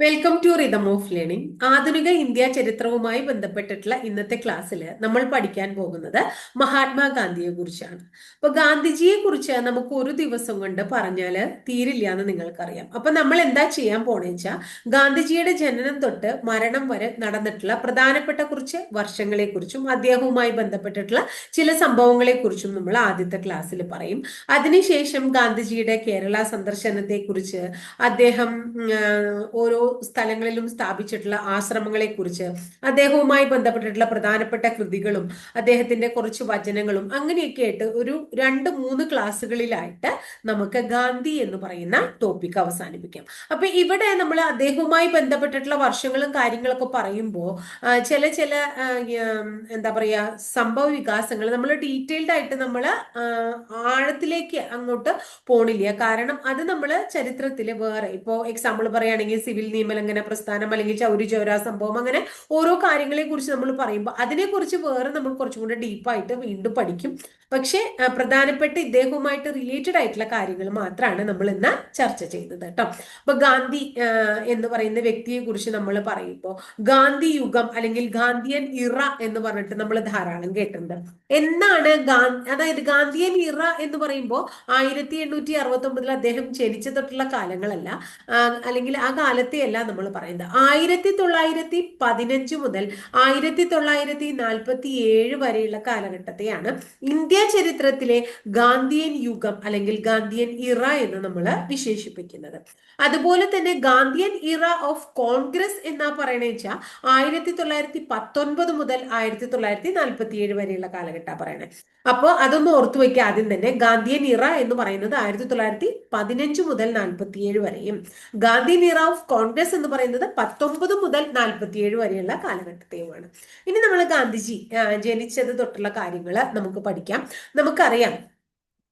Welcome to rhythm of learning ആധുനിക India ചരിത്രവുമായി ബന്ധപ്പെട്ടിട്ടുള്ള ഇന്നത്തെ ക്ലാസ്സിൽ നമ്മൾ പഠിക്കാൻ പോകുന്നത് മഹാത്മാഗാന്ധിയെ കുറിച്ചാണ്. അപ്പൊ ഗാന്ധിജിയെ കുറിച്ച് നമുക്ക് ഒരു ദിവസം കൊണ്ട് പറഞ്ഞാൽ തീരില്ല എന്ന് നിങ്ങൾക്കറിയാം. അപ്പൊ നമ്മൾ എന്താ ചെയ്യാൻ പോണേ വെച്ചാൽ ഗാന്ധിജിയുടെ ജനനം തൊട്ട് മരണം വരെ നടന്നിട്ടുള്ള പ്രധാനപ്പെട്ട കുറച്ച് വർഷങ്ങളെ കുറിച്ചും അദ്ദേഹവുമായി ബന്ധപ്പെട്ടിട്ടുള്ള ചില സംഭവങ്ങളെ കുറിച്ചും നമ്മൾ ആദ്യത്തെ ക്ലാസ്സിൽ പറയും. അതിനുശേഷം ഗാന്ധിജിയുടെ കേരള സന്ദർശനത്തെ കുറിച്ച് അദ്ദേഹം ഓരോ സ്ഥലങ്ങളിലും സ്ഥാപിച്ചിട്ടുള്ള ആശ്രമങ്ങളെ കുറിച്ച് അദ്ദേഹവുമായി ബന്ധപ്പെട്ടിട്ടുള്ള പ്രധാനപ്പെട്ട കൃതികളും അദ്ദേഹത്തിന്റെ കുറച്ച് വചനങ്ങളും അങ്ങനെയൊക്കെ ആയിട്ട് ഒരു രണ്ട് മൂന്ന് ക്ലാസ്സുകളിലായിട്ട് നമുക്ക് ഗാന്ധി എന്ന് പറയുന്ന ടോപ്പിക് അവസാനിപ്പിക്കാം. അപ്പൊ ഇവിടെ നമ്മൾ അദ്ദേഹവുമായി ബന്ധപ്പെട്ടിട്ടുള്ള വർഷങ്ങളും കാര്യങ്ങളൊക്കെ പറയുമ്പോൾ ചില ചില എന്താ പറയാ സംഭവ വികാസങ്ങൾ നമ്മൾ ഡീറ്റെയിൽഡ് ആയിട്ട് നമ്മൾ ആഴത്തിലേക്ക് അങ്ങോട്ട് പോണില്ല. കാരണം അത് നമ്മൾ ചരിത്രത്തിൽ വേറെ ഇപ്പോ എക്സാമ്പിൾ പറയുകയാണെങ്കിൽ സിവിൽ നിയമലംഘന പ്രസ്ഥാനം അല്ലെങ്കിൽ ചൗരി ചൗരാ സംഭവം അങ്ങനെ ഓരോ കാര്യങ്ങളെ കുറിച്ച് നമ്മൾ പറയുമ്പോൾ അതിനെക്കുറിച്ച് വേറെ നമ്മൾ കുറച്ചും കൂടെ ഡീപ്പായിട്ട് വീണ്ടും പഠിക്കും. പക്ഷേ പ്രധാനപ്പെട്ട ഇദ്ദേഹവുമായിട്ട് റിലേറ്റഡ് ആയിട്ടുള്ള കാര്യങ്ങൾ മാത്രമാണ് നമ്മൾ ഇന്ന് ചർച്ച ചെയ്തത് കേട്ടോ. അപ്പൊ ഗാന്ധി എന്ന് പറയുന്ന വ്യക്തിയെ കുറിച്ച് നമ്മൾ പറയുമ്പോൾ ഗാന്ധി യുഗം അല്ലെങ്കിൽ ഗാന്ധിയൻ ഇറ എന്ന് പറഞ്ഞിട്ട് നമ്മൾ ധാരാളം കേട്ടിട്ടുണ്ട്. എന്നാണ് അതായത് ഗാന്ധിയൻ ഇറ എന്ന് പറയുമ്പോൾ ആയിരത്തി എണ്ണൂറ്റി അറുപത്തി ഒമ്പതിൽ അദ്ദേഹം ജനിച്ച തൊട്ടുള്ള കാലങ്ങളല്ല അല്ലെങ്കിൽ ആ കാലത്തെയല്ല നമ്മൾ പറയുന്നത്. ആയിരത്തി തൊള്ളായിരത്തി പതിനഞ്ച് മുതൽ ആയിരത്തി തൊള്ളായിരത്തി നാൽപ്പത്തി ഏഴ് വരെയുള്ള കാലഘട്ടത്തെയാണ് ഇന്ത്യ ചരിത്രത്തിലെ ഗാന്ധിയൻ യുഗം അല്ലെങ്കിൽ ഗാന്ധിയൻ ഇറ എന്ന് നമ്മൾ വിശേഷിപ്പിക്കുന്നത്. അതുപോലെ തന്നെ ഗാന്ധിയൻ ഇറ ഓഫ് കോൺഗ്രസ് എന്നാ പറയണ വെച്ചാൽ ആയിരത്തി തൊള്ളായിരത്തി പത്തൊൻപത് മുതൽ ആയിരത്തി തൊള്ളായിരത്തി നാൽപ്പത്തി ഏഴ് വരെയുള്ള കാലഘട്ടം പറയണേ. അപ്പോൾ അതൊന്ന് ഓർത്തു വയ്ക്കുക ആദ്യം തന്നെ ഗാന്ധിയൻ ഇറ എന്ന് പറയുന്നത് ആയിരത്തി തൊള്ളായിരത്തി പതിനഞ്ച് മുതൽ നാൽപ്പത്തിയേഴ് വരെയും. ഗാന്ധിയൻ ഇറ ഓഫ് കോൺഗ്രസ് എന്ന് പറയുന്നത് പത്തൊമ്പത് മുതൽ നാൽപ്പത്തിയേഴ് വരെയുള്ള കാലഘട്ടത്തെയുമാണ്. ഇനി നമ്മൾ ഗാന്ധിജി ജനിച്ചത് തൊട്ടുള്ള കാര്യങ്ങൾ നമുക്ക് പഠിക്കാം. നമുക്കറിയാം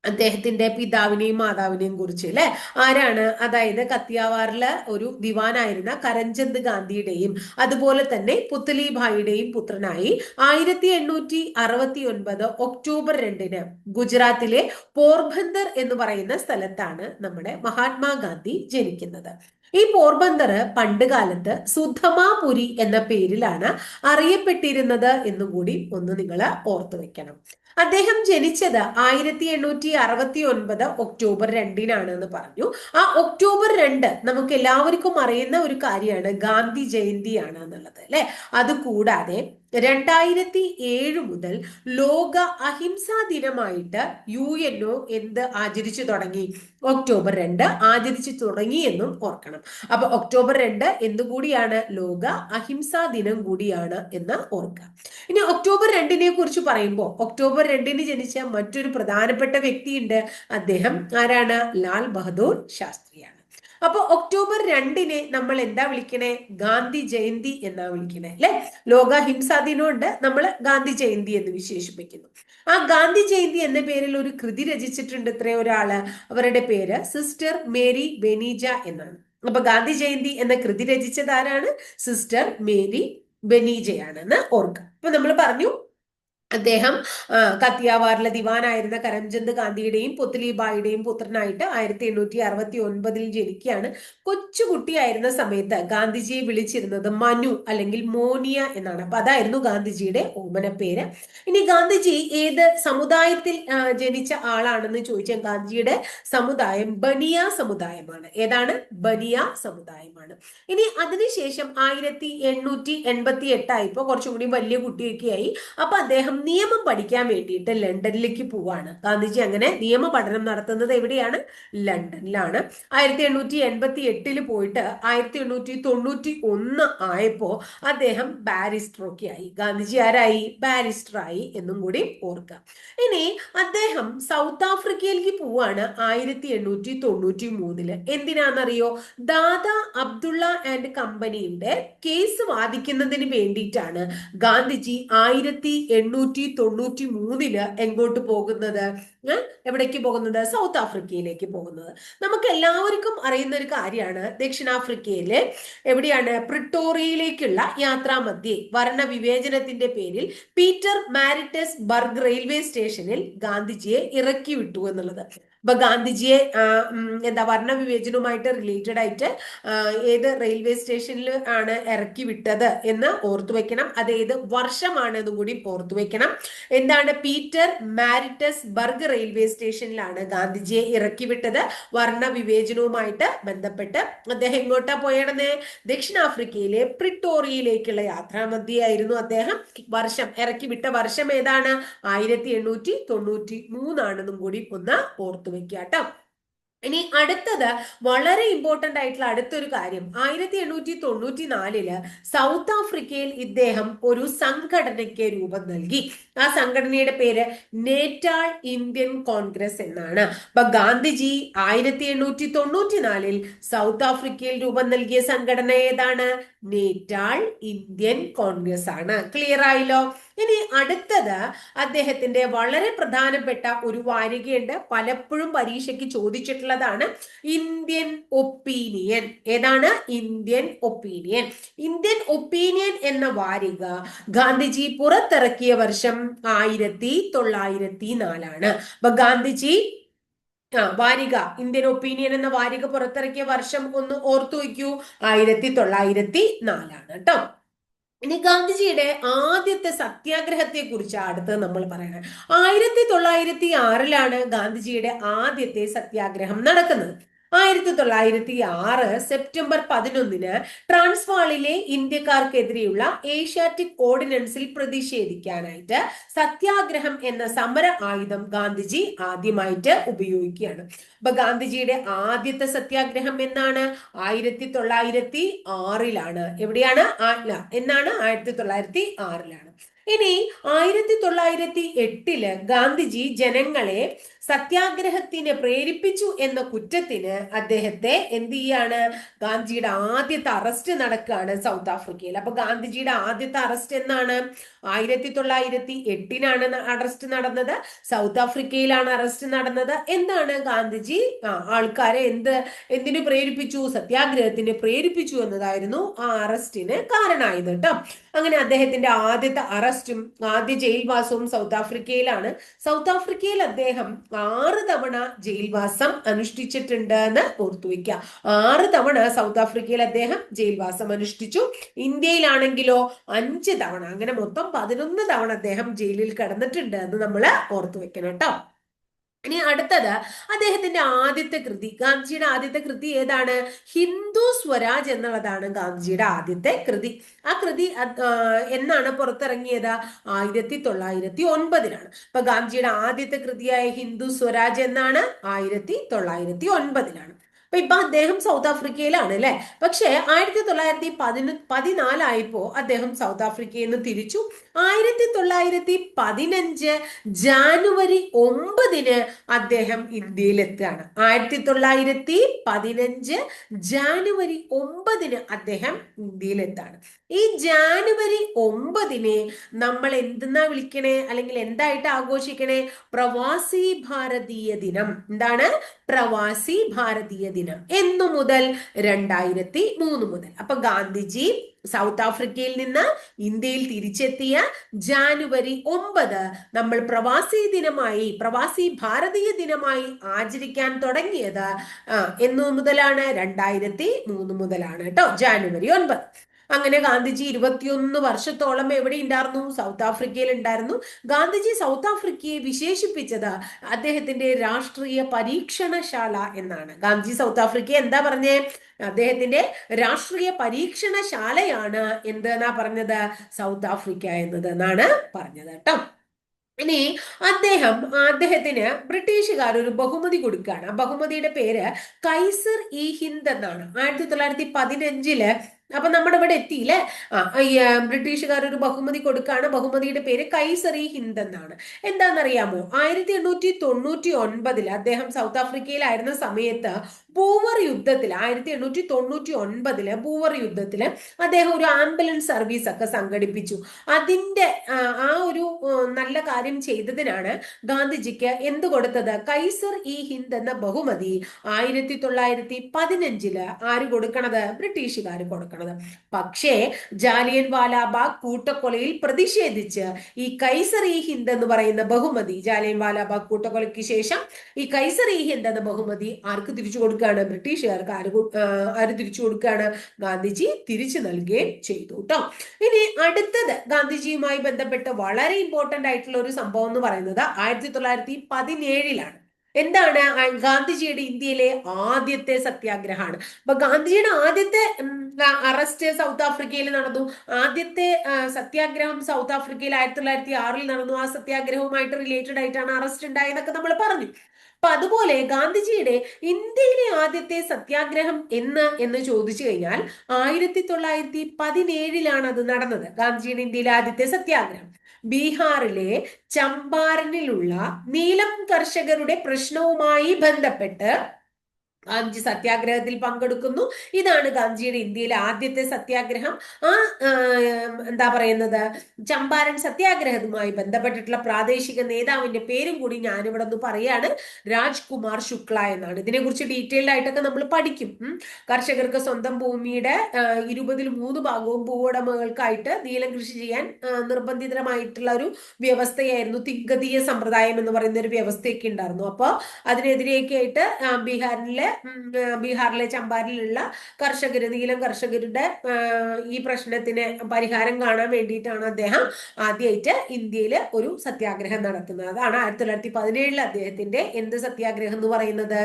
അദ്ദേഹത്തിന്റെ പിതാവിനെയും മാതാവിനെയും കുറിച്ച് അല്ലെ? ആരാണ്? അതായത് കത്തിയാവാറിലെ ഒരു ദിവാനായിരുന്ന കരഞ്ചന്ദ് ഗാന്ധിയുടെയും അതുപോലെ തന്നെ പുത്തലിഭായിയുടെയും പുത്രനായി ആയിരത്തി എണ്ണൂറ്റി അറുപത്തി ഒൻപത് ഒക്ടോബർ രണ്ടിന് ഗുജറാത്തിലെ പോർബന്ദർ എന്ന് പറയുന്ന സ്ഥലത്താണ് നമ്മുടെ മഹാത്മാഗാന്ധി ജനിക്കുന്നത്. ഈ പോർബന്ദർ പണ്ട് കാലത്ത് സുധമാപുരി എന്ന പേരിലാണ് അറിയപ്പെട്ടിരുന്നത് എന്നുകൂടി ഒന്ന് നിങ്ങൾ ഓർത്തു വെക്കണം. അദ്ദേഹം ജനിച്ചത് ആയിരത്തി എണ്ണൂറ്റി അറുപത്തി ഒൻപത് ഒക്ടോബർ രണ്ടിനാണ് എന്ന് പറഞ്ഞു. ആ ഒക്ടോബർ രണ്ട് നമുക്ക് എല്ലാവർക്കും അറിയുന്ന ഒരു കാര്യമാണ്. ഗാന്ധി ജയന്തിയാണ് എന്നുള്ളത് അല്ലെ? അത് കൂടാതെ രണ്ടായിരത്തി ഏഴ് മുതൽ ലോക അഹിംസാ ദിനമായിട്ട് യു എൻ ഒ എന്ത് ആചരിച്ചു തുടങ്ങി? ഒക്ടോബർ രണ്ട് ആചരിച്ചു തുടങ്ങി എന്നും ഓർക്കണം. അപ്പൊ ഒക്ടോബർ രണ്ട് എന്തുകൂടിയാണ്? ലോക അഹിംസാ ദിനം കൂടിയാണ് എന്ന് ഓർക്കുക. ഇനി ഒക്ടോബർ രണ്ടിനെ കുറിച്ച് പറയുമ്പോൾ ഒക്ടോബർ രണ്ടിന് ജനിച്ച മറ്റൊരു പ്രധാനപ്പെട്ട വ്യക്തിയുണ്ട്. അദ്ദേഹം ആരാണ്? ലാൽ ബഹദൂർ ശാസ്ത്രിയാണ്. അപ്പൊ ഒക്ടോബർ രണ്ടിനെ നമ്മൾ എന്താ വിളിക്കണേ? ഗാന്ധി ജയന്തി എന്നാ വിളിക്കണേ അല്ലെ? ലോക ഹിംസാ ദിനമുണ്ട് നമ്മൾ ഗാന്ധി ജയന്തി എന്ന് വിശേഷിപ്പിക്കുന്നു. ആ ഗാന്ധി ജയന്തി എന്ന പേരിൽ ഒരു കൃതി രചിച്ചിട്ടുണ്ട് ഇത്ര ഒരാൾ. അവരുടെ പേര് സിസ്റ്റർ മേരി ബെനീജ എന്നാണ്. അപ്പൊ ഗാന്ധി ജയന്തി എന്ന കൃതി രചിച്ചത് ആരാണ്? സിസ്റ്റർ മേരി ബെനീജയാണെന്ന് ഓർക്കുക. അപ്പൊ നമ്മൾ പറഞ്ഞു അദ്ദേഹം കത്തിയാവാറിലെ ദിവാനായിരുന്ന കരംചന്ദ് ഗാന്ധിയുടെയും പുത്ലിബായിയുടെയും പുത്രനായിട്ട് ആയിരത്തി എണ്ണൂറ്റി അറുപത്തി ഒൻപതിൽ ജനിക്കുകയാണ് കൊച്ചുകുട്ടിയായിരുന്ന സമയത്ത് ഗാന്ധിജിയെ വിളിച്ചിരുന്നത് മനു അല്ലെങ്കിൽ മോനിയ എന്നാണ്. അപ്പൊ അതായിരുന്നു ഗാന്ധിജിയുടെ ഓമന പേര് ഇനി ഗാന്ധിജി ഏത് സമുദായത്തിൽ ജനിച്ച ആളാണെന്ന് ചോദിച്ചാൽ ഗാന്ധിജിയുടെ സമുദായം ബനിയ സമുദായമാണ്. ഏതാണ്? ബനിയ സമുദായമാണ്. ഇനി അതിനുശേഷം ആയിരത്തി എണ്ണൂറ്റി എൺപത്തി എട്ടായിപ്പോ കുറച്ചും കൂടി വലിയ കുട്ടിയൊക്കെ ആയി അപ്പൊ അദ്ദേഹം നിയമം പഠിക്കാൻ വേണ്ടിയിട്ട് ലണ്ടനിലേക്ക് പോവാണ്. ഗാന്ധിജി അങ്ങനെ നിയമ പഠനം നടത്തുന്നത് എവിടെയാണ്? ലണ്ടനിലാണ്. ആയിരത്തി എണ്ണൂറ്റി എൺപത്തി എട്ടിൽ പോയിട്ട് ആയിരത്തി എണ്ണൂറ്റി തൊണ്ണൂറ്റി ഒന്ന് ആയപ്പോ അദ്ദേഹം ബാരിസ്റ്റർ ഒക്കെ ആയി ഗാന്ധിജി ആരായി? ബാരിസ്റ്റർ ആയി എന്നും കൂടി ഓർക്കുക ഇനി അദ്ദേഹം സൗത്ത് ആഫ്രിക്കയിലേക്ക് പോവാണ് ആയിരത്തി എണ്ണൂറ്റി തൊണ്ണൂറ്റി മൂന്നിൽ എന്തിനാണെന്നറിയോ ദാദാ അബ്ദുള്ള ആൻഡ് കമ്പനിയുടെ കേസ് വാദിക്കുന്നതിന് വേണ്ടിയിട്ടാണ് ഗാന്ധിജി ആയിരത്തി എണ്ണൂറ്റി എണ്ണൂറ്റി തൊണ്ണൂറ്റി മൂന്നിൽ എങ്ങോട്ട് പോകുന്നത്? എവിടേക്ക് പോകുന്നത്? സൗത്ത് ആഫ്രിക്കയിലേക്ക് പോകുന്നത്. നമുക്ക് എല്ലാവർക്കും അറിയുന്ന ഒരു കാര്യമാണ്. ദക്ഷിണാഫ്രിക്കയിലെ എവിടെയാണ്? പ്രിട്ടോറിയയിലേക്കുള്ള യാത്രാമധ്യേ വർണ വിവേചനത്തിന്റെ പേരിൽ പീറ്റർ മാരിറ്റസ് ബർഗ് റെയിൽവേ സ്റ്റേഷനിൽ ഗാന്ധിജിയെ ഇറക്കി വിട്ടു എന്നുള്ളത്. അപ്പൊ ഗാന്ധിജിയെ എന്താ വർണ വിവേചനവുമായിട്ട് റിലേറ്റഡ് ആയിട്ട് ഏത് റെയിൽവേ സ്റ്റേഷനിൽ ആണ് ഇറക്കി വിട്ടത് എന്ന് ഓർത്തു വെക്കണം. അത് ഏത് വർഷമാണെന്നും കൂടി ഓർത്തു വെക്കണം. എന്താണ് പീറ്റർ മാരിറ്റസ് ബർഗ് റെയിൽവേ സ്റ്റേഷനിലാണ് ഗാന്ധിജിയെ ഇറക്കി വിട്ടത്. വർണ വിവേചനവുമായിട്ട് ബന്ധപ്പെട്ട് അദ്ദേഹം എങ്ങോട്ടാ പോയണത് ദക്ഷിണാഫ്രിക്കയിലെ പ്രിട്ടോറിയയിലേക്കുള്ള യാത്രാമധ്യയായിരുന്നു അദ്ദേഹം. വർഷം ഇറക്കി വിട്ട വർഷം ഏതാണ്? ആയിരത്തി എണ്ണൂറ്റി തൊണ്ണൂറ്റി മൂന്നാണെന്നും കൂടി ഒന്ന് ഓർത്തു വെക്കുക കേട്ടോ. ഇനി അടുത്തത് വളരെ ഇമ്പോർട്ടന്റ് ആയിട്ടുള്ള അടുത്തൊരു കാര്യം. ആയിരത്തി എണ്ണൂറ്റി തൊണ്ണൂറ്റി നാലിൽ സൗത്ത് ആഫ്രിക്കയിൽ ഇദ്ദേഹം ഒരു സംഘടനയ്ക്ക് രൂപം നൽകി. ആ സംഘടനയുടെ പേര് നേറ്റാൾ ഇന്ത്യൻ കോൺഗ്രസ് എന്നാണ്. അപ്പൊ ഗാന്ധിജി ആയിരത്തി എണ്ണൂറ്റി തൊണ്ണൂറ്റി നാലിൽ സൗത്ത് ആഫ്രിക്കയിൽ രൂപം നൽകിയ സംഘടന ഏതാണ്? നേറ്റാൾ ഇന്ത്യൻ കോൺഗ്രസ് ആണ് ക്ലിയർ ആയില്ലോ? ഇനി അടുത്തത് അദ്ദേഹത്തിന്റെ വളരെ പ്രധാനപ്പെട്ട ഒരു വാരികയുണ്ട്. പലപ്പോഴും പരീക്ഷയ്ക്ക് ചോദിച്ചിട്ടുള്ളതാണ് ഇന്ത്യൻ ഒപ്പീനിയൻ. ഏതാണ്? Indian opinion. ഇന്ത്യൻ ഒപ്പീനിയൻ എന്ന വാരിക ഗാന്ധിജി പുറത്തിറക്കിയ വർഷം ആയിരത്തി തൊള്ളായിരത്തി നാലാണ്. അപ്പൊ ഗാന്ധിജി വാരിക ഇന്ത്യൻ ഒപ്പീനിയൻ എന്ന വാരിക പുറത്തിറക്കിയ വർഷം ഒന്ന് ഓർത്തു വയ്ക്കൂ. ആയിരത്തി തൊള്ളായിരത്തി നാലാണ് കേട്ടോ ഇനി ഗാന്ധിജിയുടെ ആദ്യത്തെ സത്യാഗ്രഹത്തെ കുറിച്ച് അടുത്ത് നമ്മൾ പറയണം. ആയിരത്തി തൊള്ളായിരത്തി ആറിലാണ് ഗാന്ധിജിയുടെ ആദ്യത്തെ സത്യാഗ്രഹം നടക്കുന്നത്. ആയിരത്തി തൊള്ളായിരത്തി ആറ് സെപ്റ്റംബർ പതിനൊന്നിന് ട്രാൻസ്വാളിലെ ഇന്ത്യക്കാർക്കെതിരെയുള്ള ഏഷ്യാറ്റിക് ഓർഡിനൻസിൽ പ്രതിഷേധിക്കാനായിട്ട് സത്യാഗ്രഹം എന്ന സമര ആയുധം ഗാന്ധിജി ആദ്യമായിട്ട് ഉപയോഗിക്കുകയാണ്. അപ്പൊ ഗാന്ധിജിയുടെ ആദ്യത്തെ സത്യാഗ്രഹം എന്നാണ്? ആയിരത്തി തൊള്ളായിരത്തി ആറിലാണ് എവിടെയാണ്? അല്ല എന്നാണ് ആയിരത്തി തൊള്ളായിരത്തി ആറിലാണ് ഇനി ആയിരത്തി തൊള്ളായിരത്തി എട്ടിൽ ഗാന്ധിജി ജനങ്ങളെ സത്യാഗ്രഹത്തിന് പ്രേരിപ്പിച്ചു എന്ന കുറ്റത്തിന് അദ്ദേഹത്തെ എന്ത് ചെയ്യാണ്? ഗാന്ധിജിയുടെ ആദ്യത്തെ അറസ്റ്റ് നടക്കുകയാണ് സൗത്ത് ആഫ്രിക്കയിൽ. അപ്പൊ ഗാന്ധിജിയുടെ ആദ്യത്തെ അറസ്റ്റ് എന്നാണ്? ആയിരത്തി തൊള്ളായിരത്തി എട്ടിനാണ് അറസ്റ്റ് നടന്നത്. സൗത്ത് ആഫ്രിക്കയിലാണ് അറസ്റ്റ് നടന്നത്. എന്താണ് ഗാന്ധിജി? ആൾക്കാരെ എന്ത് എന്തിനു പ്രേരിപ്പിച്ചു? സത്യാഗ്രഹത്തിന് പ്രേരിപ്പിച്ചു എന്നതായിരുന്നു ആ അറസ്റ്റിന് കാരണമായത് കേട്ടോ. അങ്ങനെ അദ്ദേഹത്തിന്റെ ആദ്യത്തെ അറസ്റ്റും ആദ്യ ജയിൽവാസവും സൗത്ത് ആഫ്രിക്കയിലാണ്. സൗത്ത് ആഫ്രിക്കയിൽ അദ്ദേഹം ആറ് തവണ ജയിൽവാസം അനുഷ്ഠിച്ചിട്ടുണ്ട് എന്ന് ഓർത്തു വയ്ക്കുക. ആറ് തവണ സൗത്ത് ആഫ്രിക്കയിൽ അദ്ദേഹം ജയിൽവാസം അനുഷ്ഠിച്ചു. ഇന്ത്യയിലാണെങ്കിലോ അഞ്ച് തവണ അങ്ങനെ മൊത്തം പതിനൊന്ന് തവണ അദ്ദേഹം ജയിലിൽ കിടന്നിട്ടുണ്ട് എന്ന് നമ്മൾ ഓർത്തു വെക്കണം കേട്ടോ. ഇനി അടുത്തത് അദ്ദേഹത്തിന്റെ ആദ്യത്തെ കൃതി. ഗാന്ധിജിയുടെ ആദ്യത്തെ കൃതി ഏതാണ്? ഹിന്ദു സ്വരാജ് എന്നുള്ളതാണ് ഗാന്ധിജിയുടെ ആദ്യത്തെ കൃതി. ആ കൃതി എന്നാണ് പുറത്തിറങ്ങിയത്? ആയിരത്തി തൊള്ളായിരത്തി ഒൻപതിനാണ് അപ്പൊ ഗാന്ധിജിയുടെ ആദ്യത്തെ കൃതിയായ ഹിന്ദു സ്വരാജ് എന്നാണ്? ആയിരത്തി തൊള്ളായിരത്തി ഒൻപതിലാണ് അപ്പൊ ഇപ്പൊ അദ്ദേഹം സൗത്ത് ആഫ്രിക്കയിലാണ് അല്ലെ പക്ഷെ ആയിരത്തി തൊള്ളായിരത്തി പതിന പതിനാലായപ്പോ അദ്ദേഹം സൗത്ത് ആഫ്രിക്കയിൽ നിന്ന് തിരിച്ചു. ആയിരത്തി തൊള്ളായിരത്തി പതിനഞ്ച് ജാനുവരി ഒമ്പതിന് അദ്ദേഹം ഇന്ത്യയിലെത്തുകയാണ്. ആയിരത്തി തൊള്ളായിരത്തി പതിനഞ്ച് ജാനുവരി ഒമ്പതിന് അദ്ദേഹം ഇന്ത്യയിലെത്താണ് ഈ ജാനുവരി ഒമ്പതിനെ നമ്മൾ എന്തെന്നാ വിളിക്കണേ? അല്ലെങ്കിൽ എന്തായിട്ട് ആഘോഷിക്കണേ? പ്രവാസി ഭാരതീയ ദിനം. എന്താണ്? പ്രവാസി ഭാരതീയ ദിനം. എന്നു മുതൽ രണ്ടായിരത്തി മൂന്ന് മുതൽ. അപ്പൊ ഗാന്ധിജി സൗത്ത് ആഫ്രിക്കയിൽ നിന്ന് ഇന്ത്യയിൽ തിരിച്ചെത്തിയ ജാനുവരി ഒമ്പത് നമ്മൾ പ്രവാസി ദിനമായി പ്രവാസി ഭാരതീയ ദിനമായി ആചരിക്കാൻ തുടങ്ങിയത് എന്നു മുതലാണ്. രണ്ടായിരത്തി മൂന്ന് മുതലാണ് കേട്ടോ ജാനുവരി ഒൻപത്. അങ്ങനെ ഗാന്ധിജി ഇരുപത്തിയൊന്ന് വർഷത്തോളം എവിടെ ഉണ്ടായിരുന്നു? സൗത്ത് ആഫ്രിക്കയിൽ ഉണ്ടായിരുന്നു. ഗാന്ധിജി സൗത്ത് ആഫ്രിക്കയെ വിശേഷിപ്പിച്ചത് അദ്ദേഹത്തിന്റെ രാഷ്ട്രീയ പരീക്ഷണശാല എന്നാണ്. ഗാന്ധിജി സൗത്ത് ആഫ്രിക്ക എന്താ പറഞ്ഞേ? അദ്ദേഹത്തിന്റെ രാഷ്ട്രീയ പരീക്ഷണശാലയാണ് എന്തെന്നാ പറഞ്ഞത്? സൗത്ത് ആഫ്രിക്ക എന്നത് എന്നാണ് പറഞ്ഞത് കേട്ടോ. ഇനി അദ്ദേഹം അദ്ദേഹത്തിന് ബ്രിട്ടീഷുകാർ ഒരു ബഹുമതി കൊടുക്കുകയാണ്. ആ ബഹുമതിയുടെ പേര് കൈസർ ഇ ഹിന്ദ് എന്നാണ്. ആയിരത്തി തൊള്ളായിരത്തി പതിനഞ്ചിൽ അപ്പൊ നമ്മുടെ ഇവിടെ എത്തിയില്ലേ? ആ ബ്രിട്ടീഷുകാർ ഒരു ബഹുമതി കൊടുക്കാണ്. ബഹുമതിയുടെ പേര് കൈസറി ഹിന്ദ് എന്നാണ്. എന്താണെന്നറിയാമോ? ആയിരത്തി എണ്ണൂറ്റി തൊണ്ണൂറ്റി ഒൻപതിൽ അദ്ദേഹം സൗത്ത് ആഫ്രിക്കയിലായിരുന്ന സമയത്ത് ബൂവർ യുദ്ധത്തിൽ ആയിരത്തി എണ്ണൂറ്റി തൊണ്ണൂറ്റി ഒൻപതിൽ ബൂവർ യുദ്ധത്തിൽ അദ്ദേഹം ഒരു ആംബുലൻസ് സർവീസ് ഒക്കെ സംഘടിപ്പിച്ചു. അതിന്റെ ആ ഒരു നല്ല കാര്യം ചെയ്തതിനാണ് ഗാന്ധിജിക്ക് എന്ത് കൊടുത്തത്? കൈസർ ഇ ഹിന്ദ് എന്ന ബഹുമതി ആയിരത്തി തൊള്ളായിരത്തി പതിനഞ്ചിൽ ആര് കൊടുക്കണത്? ബ്രിട്ടീഷുകാർ കൊടുക്കണം. നടക്കുന്നത് പക്ഷേ ജാലിയൻ വാലാബാഗ് കൂട്ടക്കൊലയിൽ പ്രതിഷേധിച്ച് ഈ കൈസർ ഇ ഹിന്ദ് എന്ന് പറയുന്ന ബഹുമതി ജാലിയൻ വാലാബാഗ് കൂട്ടക്കൊലയ്ക്ക് ശേഷം ഈ കൈസർ ഇ ഹിന്ദ് എന്ന ബഹുമതി ആർക്ക് തിരിച്ചു കൊടുക്കുകയാണ്? ബ്രിട്ടീഷുകാർക്ക് ആര് ആര് തിരിച്ചു കൊടുക്കുകയാണ്? ഗാന്ധിജി തിരിച്ചു നൽകുകയും ചെയ്തു കേട്ടോ ഇനി അടുത്തത് ഗാന്ധിജിയുമായി ബന്ധപ്പെട്ട് വളരെ ഇമ്പോർട്ടന്റ് ആയിട്ടുള്ള ഒരു സംഭവം എന്ന് പറയുന്നത് ആയിരത്തി തൊള്ളായിരത്തി പതിനേഴിലാണ്. എന്താണ്? ഗാന്ധിജിയുടെ ഇന്ത്യയിലെ ആദ്യത്തെ സത്യാഗ്രഹമാണ്. അപ്പൊ ഗാന്ധിജിയുടെ ആദ്യത്തെ അറസ്റ്റ് സൗത്ത് ആഫ്രിക്കയിൽ നടന്നു. ആദ്യത്തെ സത്യാഗ്രഹം സൗത്ത് ആഫ്രിക്കയിൽ ആയിരത്തി തൊള്ളായിരത്തി ആറിൽ നടന്നു. ആ സത്യാഗ്രഹവുമായിട്ട് റിലേറ്റഡ് ആയിട്ടാണ് അറസ്റ്റ് ഉണ്ടായതെന്നൊക്കെ നമ്മൾ പറഞ്ഞു. അപ്പൊ അതുപോലെ ഗാന്ധിജിയുടെ ഇന്ത്യയിലെ ആദ്യത്തെ സത്യാഗ്രഹം എന്ന് എന്ന് ചോദിച്ചു കഴിഞ്ഞാൽ ആയിരത്തി തൊള്ളായിരത്തി പതിനേഴിലാണ് അത് നടന്നത്. ഗാന്ധിജിയുടെ ഇന്ത്യയിലെ ആദ്യത്തെ സത്യാഗ്രഹം. ബീഹാറിലെ ചമ്പാരനിലുള്ള നീലം കർഷകരുടെ പ്രശ്നവുമായി ബന്ധപ്പെട്ട് ഗാന്ധി സത്യാഗ്രഹത്തിൽ പങ്കെടുക്കുന്നു. ഇതാണ് ഗാന്ധിജിയുടെ ഇന്ത്യയിലെ ആദ്യത്തെ സത്യാഗ്രഹം. ആ എന്താ പറയുന്നത്? ചമ്പാരൻ സത്യാഗ്രഹവുമായി ബന്ധപ്പെട്ടിട്ടുള്ള പ്രാദേശിക നേതാവിന്റെ പേരും കൂടി ഞാനിവിടെ ഒന്ന് പറയാണ്. രാജ്കുമാർ ശുക്ല എന്നാണ്. ഇതിനെക്കുറിച്ച് ഡീറ്റെയിൽഡ് ആയിട്ടൊക്കെ നമ്മൾ പഠിക്കും. കർഷകർക്ക് സ്വന്തം ഭൂമിയുടെ ഇരുപതിൽ മൂന്ന് ഭാഗവും ഭൂവുടമകൾക്കായിട്ട് നീലം കൃഷി ചെയ്യാൻ നിർബന്ധിതമായിട്ടുള്ള ഒരു വ്യവസ്ഥയായിരുന്നു തിങ്കതീയ സമ്പ്രദായം എന്ന് പറയുന്ന ഒരു വ്യവസ്ഥയൊക്കെ ഉണ്ടായിരുന്നു. അപ്പോൾ അതിനെതിരെയൊക്കെ ആയിട്ട് ബീഹാറിലെ ബീഹാറിലെ ചമ്പാരിലുള്ള കർഷകർ നീലം കർഷകരുടെ ഈ പ്രശ്നത്തിന് പരിഹാരം കാണാൻ വേണ്ടിയിട്ടാണ് അദ്ദേഹം ആദ്യമായിട്ട് ഇന്ത്യയിൽ ഒരു സത്യാഗ്രഹം നടത്തുന്നത്. അതാണ് ആയിരത്തി തൊള്ളായിരത്തി പതിനേഴിൽ അദ്ദേഹത്തിന്റെ എന്ത് സത്യാഗ്രഹം എന്ന് പറയുന്നത്?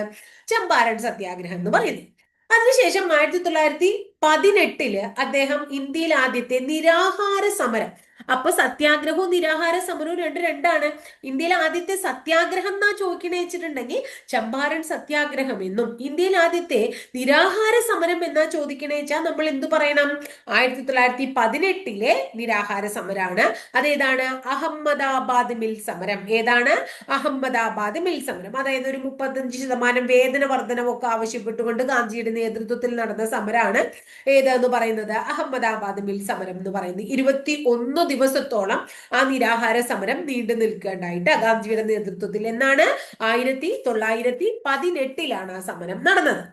ചമ്പാരൻ സത്യാഗ്രഹം എന്ന് പറയുന്നത്. അതിനുശേഷം ആയിരത്തി തൊള്ളായിരത്തി പതിനെട്ടിൽ അദ്ദേഹം ഇന്ത്യയിൽ ആദ്യത്തെ നിരാഹാര സമരം അപ്പൊ സത്യാഗ്രഹവും നിരാഹാര സമരവും രണ്ട് രണ്ടാണ്. ഇന്ത്യയിലെ ആദ്യത്തെ സത്യാഗ്രഹം എന്നാ ചോദിക്കണേ വെച്ചിട്ടുണ്ടെങ്കിൽ ചമ്പാരൻ സത്യാഗ്രഹം എന്നും. ഇന്ത്യയിൽ ആദ്യത്തെ നിരാഹാര സമരം എന്നാ ചോദിക്കണേ വെച്ചാൽ നമ്മൾ എന്തു പറയണം? ആയിരത്തി തൊള്ളായിരത്തി പതിനെട്ടിലെ നിരാഹാര സമരമാണ് അതേതാണ് അഹമ്മദാബാദ് മിൽ സമരം. ഏതാണ്? അഹമ്മദാബാദ് മിൽ സമരം. അതായത് ഒരു മുപ്പത്തഞ്ച് ശതമാനം വേതന വർധനമൊക്കെ ആവശ്യപ്പെട്ടുകൊണ്ട് ഗാന്ധിയുടെ നേതൃത്വത്തിൽ നടന്ന സമരമാണ് ഏതെന്ന് പറയുന്നത്? അഹമ്മദാബാദ് മിൽ സമരം എന്ന് പറയുന്നത്. ഇരുപത്തി ഒന്ന് ദിവസത്തോളം ആ നിരാഹാര സമരം നീണ്ടു നിൽക്കേണ്ടായിട്ട് ഗാന്ധിജിയുടെ നേതൃത്വത്തിൽ എന്നാണ് ആയിരത്തി തൊള്ളായിരത്തി പതിനെട്ടിലാണ് ആ സമരം നടന്നത്.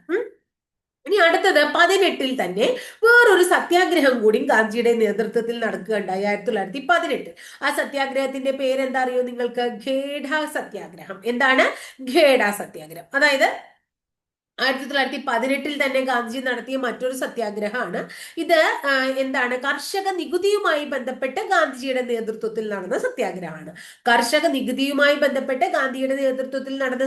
ഇനി അടുത്തത് പതിനെട്ടിൽ തന്നെ വേറൊരു സത്യാഗ്രഹം കൂടി ഗാന്ധിജിയുടെ നേതൃത്വത്തിൽ നടക്കുകയുണ്ടായി ആയിരത്തി തൊള്ളായിരത്തി പതിനെട്ട്. ആ സത്യാഗ്രഹത്തിന്റെ പേരെന്താ അറിയോ നിങ്ങൾക്ക്? ഖേഡ സത്യാഗ്രഹം. എന്താണ്? ഖേഡ സത്യാഗ്രഹം. അതായത് ആയിരത്തി തൊള്ളായിരത്തി പതിനെട്ടിൽ തന്നെ ഗാന്ധിജി നടത്തിയ മറ്റൊരു സത്യാഗ്രഹമാണ്. ഇത് എന്താണ് കർഷക നികുതിയുമായി ബന്ധപ്പെട്ട് ഗാന്ധിജിയുടെ നേതൃത്വത്തിൽ നടന്ന സത്യാഗ്രഹമാണ്. കർഷക നികുതിയുമായി ബന്ധപ്പെട്ട് ഗാന്ധിയുടെ നേതൃത്വത്തിൽ നടന്ന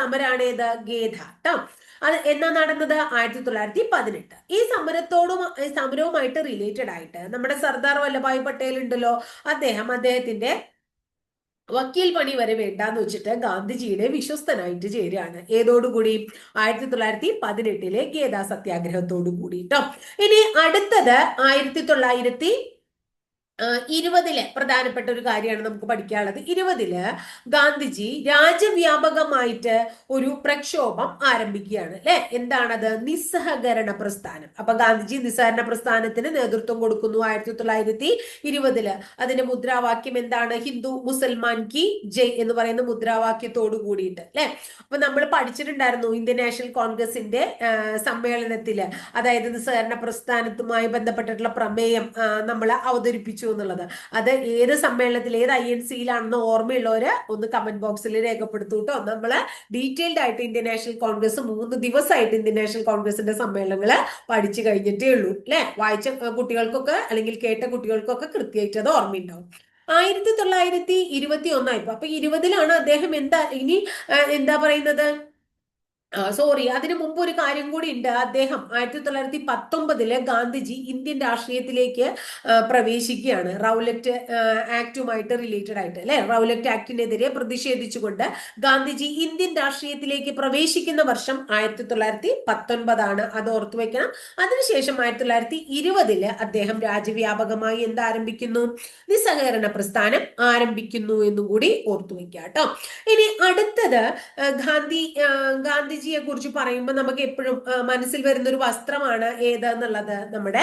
സമരാണ് ഏത്? ഗേധാട്ടം. അത് എന്നാ നടന്നത്? ആയിരത്തി തൊള്ളായിരത്തി പതിനെട്ട് ഈ സമരത്തോടും സമരവുമായിട്ട് റിലേറ്റഡ് ആയിട്ട് നമ്മുടെ സർദാർ വല്ലഭായ് പട്ടേൽ ഉണ്ടല്ലോ അദ്ദേഹം അദ്ദേഹത്തിന്റെ വക്കീൽ പണി വരെ വേണ്ടാന്ന് വെച്ചിട്ട് ഗാന്ധിജിയുടെ വിശ്വസ്തനായിട്ട് ചേരുകയാണ്. ഏതോടുകൂടി? ആയിരത്തി തൊള്ളായിരത്തി പതിനെട്ടിലെ ഗേദാ സത്യാഗ്രഹത്തോടു കൂടി കേട്ടോ ഇനി അടുത്തത് ആയിരത്തി തൊള്ളായിരത്തി ഇരുപതിലെ പ്രധാനപ്പെട്ട ഒരു കാര്യമാണ് നമുക്ക് പഠിക്കാനുള്ളത്. ഇരുപതിൽ ഗാന്ധിജി രാജ്യവ്യാപകമായിട്ട് ഒരു പ്രക്ഷോഭം ആരംഭിക്കുകയാണ് അല്ലെ? എന്താണത്? നിസ്സഹകരണ പ്രസ്ഥാനം. അപ്പൊ ഗാന്ധിജി നിസ്സഹകരണ പ്രസ്ഥാനത്തിന് നേതൃത്വം കൊടുക്കുന്നു ആയിരത്തി തൊള്ളായിരത്തി ഇരുപതിൽ അതിന്റെ മുദ്രാവാക്യം എന്താണ്? ഹിന്ദു മുസൽമാൻ കി ജയ് എന്ന് പറയുന്ന മുദ്രാവാക്യത്തോടു കൂടിയിട്ട് അല്ലെ? അപ്പൊ നമ്മൾ പഠിച്ചിട്ടുണ്ടായിരുന്നു ഇന്ത്യൻ നാഷണൽ കോൺഗ്രസിന്റെ സമ്മേളനത്തിൽ. അതായത് നിസ്സഹകരണ പ്രസ്ഥാനത്തുമായി ബന്ധപ്പെട്ടിട്ടുള്ള പ്രമേയം നമ്മൾ അവതരിപ്പിച്ചു എന്നുള്ളത്. അത് ഏത് സമ്മേളനത്തിൽ ഏത് ഐ എൻ സിയിലാണെന്ന് ഓർമ്മയുള്ളവര് ഒന്ന് കമന്റ് ബോക്സിൽ രേഖപ്പെടുത്തൂട്ടോ. നമ്മൾ ഡീറ്റെയിൽഡ് ആയിട്ട് ഇന്ത്യൻ നാഷണൽ കോൺഗ്രസ് മൂന്ന് ദിവസമായിട്ട് ഇന്ത്യൻ നാഷണൽ കോൺഗ്രസിന്റെ സമ്മേളനങ്ങൾ പഠിച്ചു കഴിഞ്ഞിട്ടേ ഉള്ളൂ അല്ലെ? വായിച്ച കുട്ടികൾക്കൊക്കെ അല്ലെങ്കിൽ കേട്ട കുട്ടികൾക്കൊക്കെ കൃത്യമായിട്ട് അത് ഓർമ്മയുണ്ടാവും. ആയിരത്തി തൊള്ളായിരത്തി ഇരുപത്തി ഒന്നായിരുന്നു അപ്പൊ ഇരുപതിലാണ് അദ്ദേഹം എന്താ ഇനി എന്താ പറയുന്നത്? സോറി അതിനു മുമ്പ് ഒരു കാര്യം കൂടി ഉണ്ട്. അദ്ദേഹം ആയിരത്തി തൊള്ളായിരത്തി പത്തൊമ്പതിൽ ഗാന്ധിജി ഇന്ത്യൻ രാഷ്ട്രീയത്തിലേക്ക് പ്രവേശിക്കുകയാണ്. റൗലറ്റ് ആക്ടുമായിട്ട് റിലേറ്റഡ് ആയിട്ട് അല്ലെ? റൗലറ്റ് ആക്ടിനെതിരെ പ്രതിഷേധിച്ചുകൊണ്ട് ഗാന്ധിജി ഇന്ത്യൻ രാഷ്ട്രീയത്തിലേക്ക് പ്രവേശിക്കുന്ന വർഷം ആയിരത്തി തൊള്ളായിരത്തി പത്തൊൻപതാണ് അത് ഓർത്തു വെക്കണം. അതിനുശേഷം ആയിരത്തി തൊള്ളായിരത്തി ഇരുപതിൽ അദ്ദേഹം രാജ്യവ്യാപകമായി എന്താരംഭിക്കുന്നു നിസ്സഹകരണ പ്രസ്ഥാനം ആരംഭിക്കുന്നു എന്നും കൂടി ഓർത്തു വെക്കാം കേട്ടോ ഇനി അടുത്തത് ഗാന്ധി ഗാന്ധി ഗാന്ധിജിയെ കുറിച്ച് പറയുമ്പോൾ നമുക്ക് എപ്പോഴും മനസ്സിൽ വരുന്ന ഒരു വസ്ത്രമാണ് ഏതെന്നുള്ളത്? നമ്മുടെ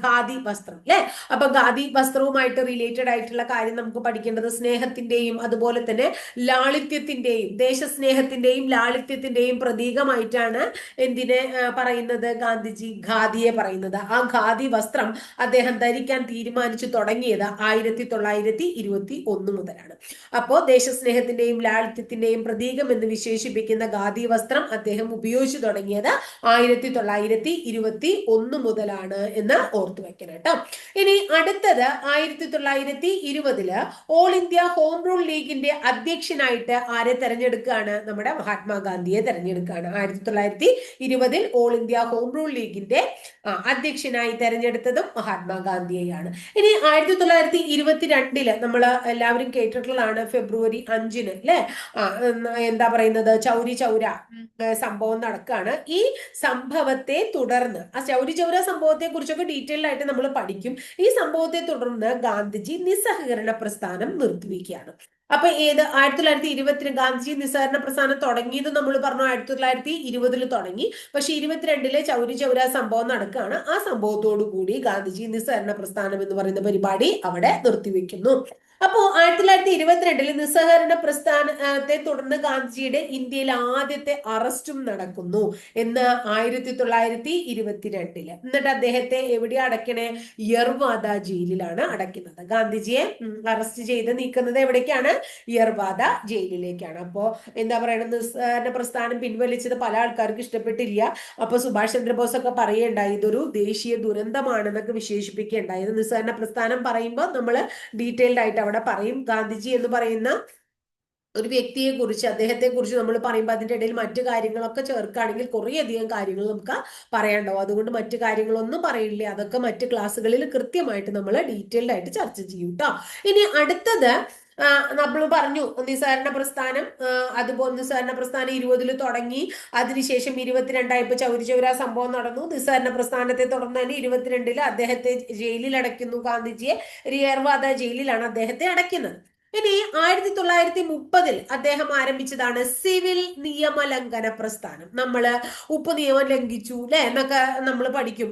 ഖാദി വസ്ത്രം അല്ലെ അപ്പൊ ഖാദി വസ്ത്രവുമായിട്ട് റിലേറ്റഡ് ആയിട്ടുള്ള കാര്യം നമുക്ക് പഠിക്കേണ്ടത് സ്നേഹത്തിന്റെയും അതുപോലെ തന്നെ ലാളിത്യത്തിന്റെയും ദേശസ്നേഹത്തിന്റെയും ലാളിത്യത്തിന്റെയും പ്രതീകമായിട്ടാണ് എന്തിനെ പറയുന്നത് ഗാന്ധിജി ഖാദിയെ പറയുന്നത്. ആ ഖാദി വസ്ത്രം അദ്ദേഹം ധരിക്കാൻ തീരുമാനിച്ചു തുടങ്ങിയത് ആയിരത്തി തൊള്ളായിരത്തി ഇരുപത്തി ഒന്ന് മുതലാണ്. അപ്പോ ദേശസ്നേഹത്തിന്റെയും ലാളിത്യത്തിന്റെയും പ്രതീകം എന്ന് വിശേഷിപ്പിക്കുന്ന ഖാദി വസ്ത്രം അദ്ദേഹം ഉപയോഗിച്ചു തുടങ്ങിയത് ആയിരത്തി തൊള്ളായിരത്തി ഇരുപത്തി ഒന്ന് മുതലാണ് എന്ന് ഓർത്തു വെക്കണം കേട്ടോ. ഇനി അടുത്തത് ആയിരത്തി തൊള്ളായിരത്തി ഇരുപതിൽ ഓൾ ഇന്ത്യ ഹോം റൂൾ ലീഗിന്റെ അധ്യക്ഷനായിട്ട് ആരെ തെരഞ്ഞെടുക്കുകയാണ്? നമ്മുടെ മഹാത്മാഗാന്ധിയെ തെരഞ്ഞെടുക്കുകയാണ്. ആയിരത്തി തൊള്ളായിരത്തി ഇരുപതിൽ ഓൾ ഇന്ത്യ ഹോം റൂൾ ലീഗിന്റെ അധ്യക്ഷനായി തെരഞ്ഞെടുത്തതും മഹാത്മാഗാന്ധിയെയാണ്. ഇനി ആയിരത്തി തൊള്ളായിരത്തി ഇരുപത്തിരണ്ടിൽ നമ്മൾ എല്ലാവരും കേട്ടിട്ടുള്ളതാണ് ഫെബ്രുവരി അഞ്ചിന് അല്ലെ എന്താ പറയുന്നത്? ചൗരി ചൗര. സംഭവം നടക്കുകയാണ് ഈ സംഭവത്തെ തുടർന്ന് ആ ചൗരി ചൗര സംഭവത്തെ കുറിച്ചൊക്കെ ഡീറ്റെയിൽ ആയിട്ട് നമ്മൾ പഠിക്കും. ഈ സംഭവത്തെ തുടർന്ന് ഗാന്ധിജി നിസ്സഹകരണ പ്രസ്ഥാനം നിർത്തിവെക്കുകയാണ് അപ്പൊ ഏത് ആയിരത്തി തൊള്ളായിരത്തി ഇരുപത്തിന് ഗാന്ധിജി നിസ്സഹരണ പ്രസ്ഥാനം തുടങ്ങിയത് നമ്മൾ പറഞ്ഞു ആയിരത്തി തൊള്ളായിരത്തി ഇരുപതിൽ തുടങ്ങി. പക്ഷെ ഇരുപത്തിരണ്ടിലെ ചൗരി ചൗര സംഭവം നടക്കുകയാണ് ആ സംഭവത്തോടു കൂടി ഗാന്ധിജി നിസ്സഹരണ പ്രസ്ഥാനം എന്ന് പറയുന്ന പരിപാടി അവിടെ നിർത്തിവെക്കുന്നു. അപ്പോ ആയിരത്തി തൊള്ളായിരത്തി ഇരുപത്തിരണ്ടിൽ നിസ്സഹകരണ പ്രസ്ഥാനത്തെ തുടർന്ന് ഗാന്ധിജിയുടെ ഇന്ത്യയിൽ ആദ്യത്തെ അറസ്റ്റും നടക്കുന്നു എന്ന് ആയിരത്തി തൊള്ളായിരത്തി ഇരുപത്തിരണ്ടിൽ എന്നിട്ട് അദ്ദേഹത്തെ എവിടെ അടയ്ക്കണേ യർവാദ ജയിലിലാണ് അടയ്ക്കുന്നത്. ഗാന്ധിജിയെ അറസ്റ്റ് ചെയ്ത് നീക്കുന്നത് എവിടേക്കാണ്? യർവാദ ജയിലിലേക്കാണ്. അപ്പോ എന്താ പറയുക നിസ്സഹകരണ പ്രസ്ഥാനം പിൻവലിച്ചത് പല ആൾക്കാർക്ക് ഇഷ്ടപ്പെട്ടില്ല. അപ്പൊ സുഭാഷ് ചന്ദ്രബോസ് ഒക്കെ പറയേണ്ടായി ഇതൊരു ദേശീയ ദുരന്തമാണെന്നൊക്കെ വിശേഷിപ്പിക്കേണ്ടായത് നിസ്സഹരണ പ്രസ്ഥാനം പറയുമ്പോൾ നമ്മൾ ഡീറ്റെയിൽഡ് ആയിട്ട് അവിടെ പറയും ഗാന്ധിജി എന്ന് പറയുന്ന ഒരു വ്യക്തിയെ കുറിച്ച് അദ്ദേഹത്തെ കുറിച്ച് നമ്മൾ പറയുമ്പോൾ അതിന്റെ ഇടയിൽ മറ്റു കാര്യങ്ങളൊക്കെ ചേർക്കുകയാണെങ്കിൽ കുറേയധികം കാര്യങ്ങൾ നമുക്ക് പറയാനുണ്ടാവും. അതുകൊണ്ട് മറ്റു കാര്യങ്ങളൊന്നും പറയില്ലേ. അതൊക്കെ മറ്റു ക്ലാസ്സുകളിൽ കൃത്യമായിട്ട് നമ്മൾ ഡീറ്റെയിൽഡ് ആയിട്ട് ചർച്ച ചെയ്യും കേട്ടോ ഇനി അടുത്തത് നമ്മൾ പറഞ്ഞു നിസ്സാരണ പ്രസ്ഥാനം അതുപോലെ നിസ്സാരണ പ്രസ്ഥാനം ഇരുപതിൽ തുടങ്ങി അതിനുശേഷം ഇരുപത്തിരണ്ടായപ്പോ ചൗരി ചൗര സംഭവം നടന്നു. നിസ്സാരണ പ്രസ്ഥാനത്തെ തുടർന്ന് തന്നെ ഇരുപത്തിരണ്ടിൽ അദ്ദേഹത്തെ ജയിലിൽ അടയ്ക്കുന്നു ഗാന്ധിജിയെ റിയർവാദ ജയിലിലാണ് അദ്ദേഹത്തെ അടയ്ക്കുന്നത്. ഇനി ആയിരത്തി തൊള്ളായിരത്തി മുപ്പതിൽ അദ്ദേഹം ആരംഭിച്ചതാണ് സിവിൽ നിയമലംഘന പ്രസ്ഥാനം. നമ്മൾ ഉപ്പ് നിയമം ലംഘിച്ചു അല്ലെ എന്നൊക്കെ നമ്മൾ പഠിക്കും.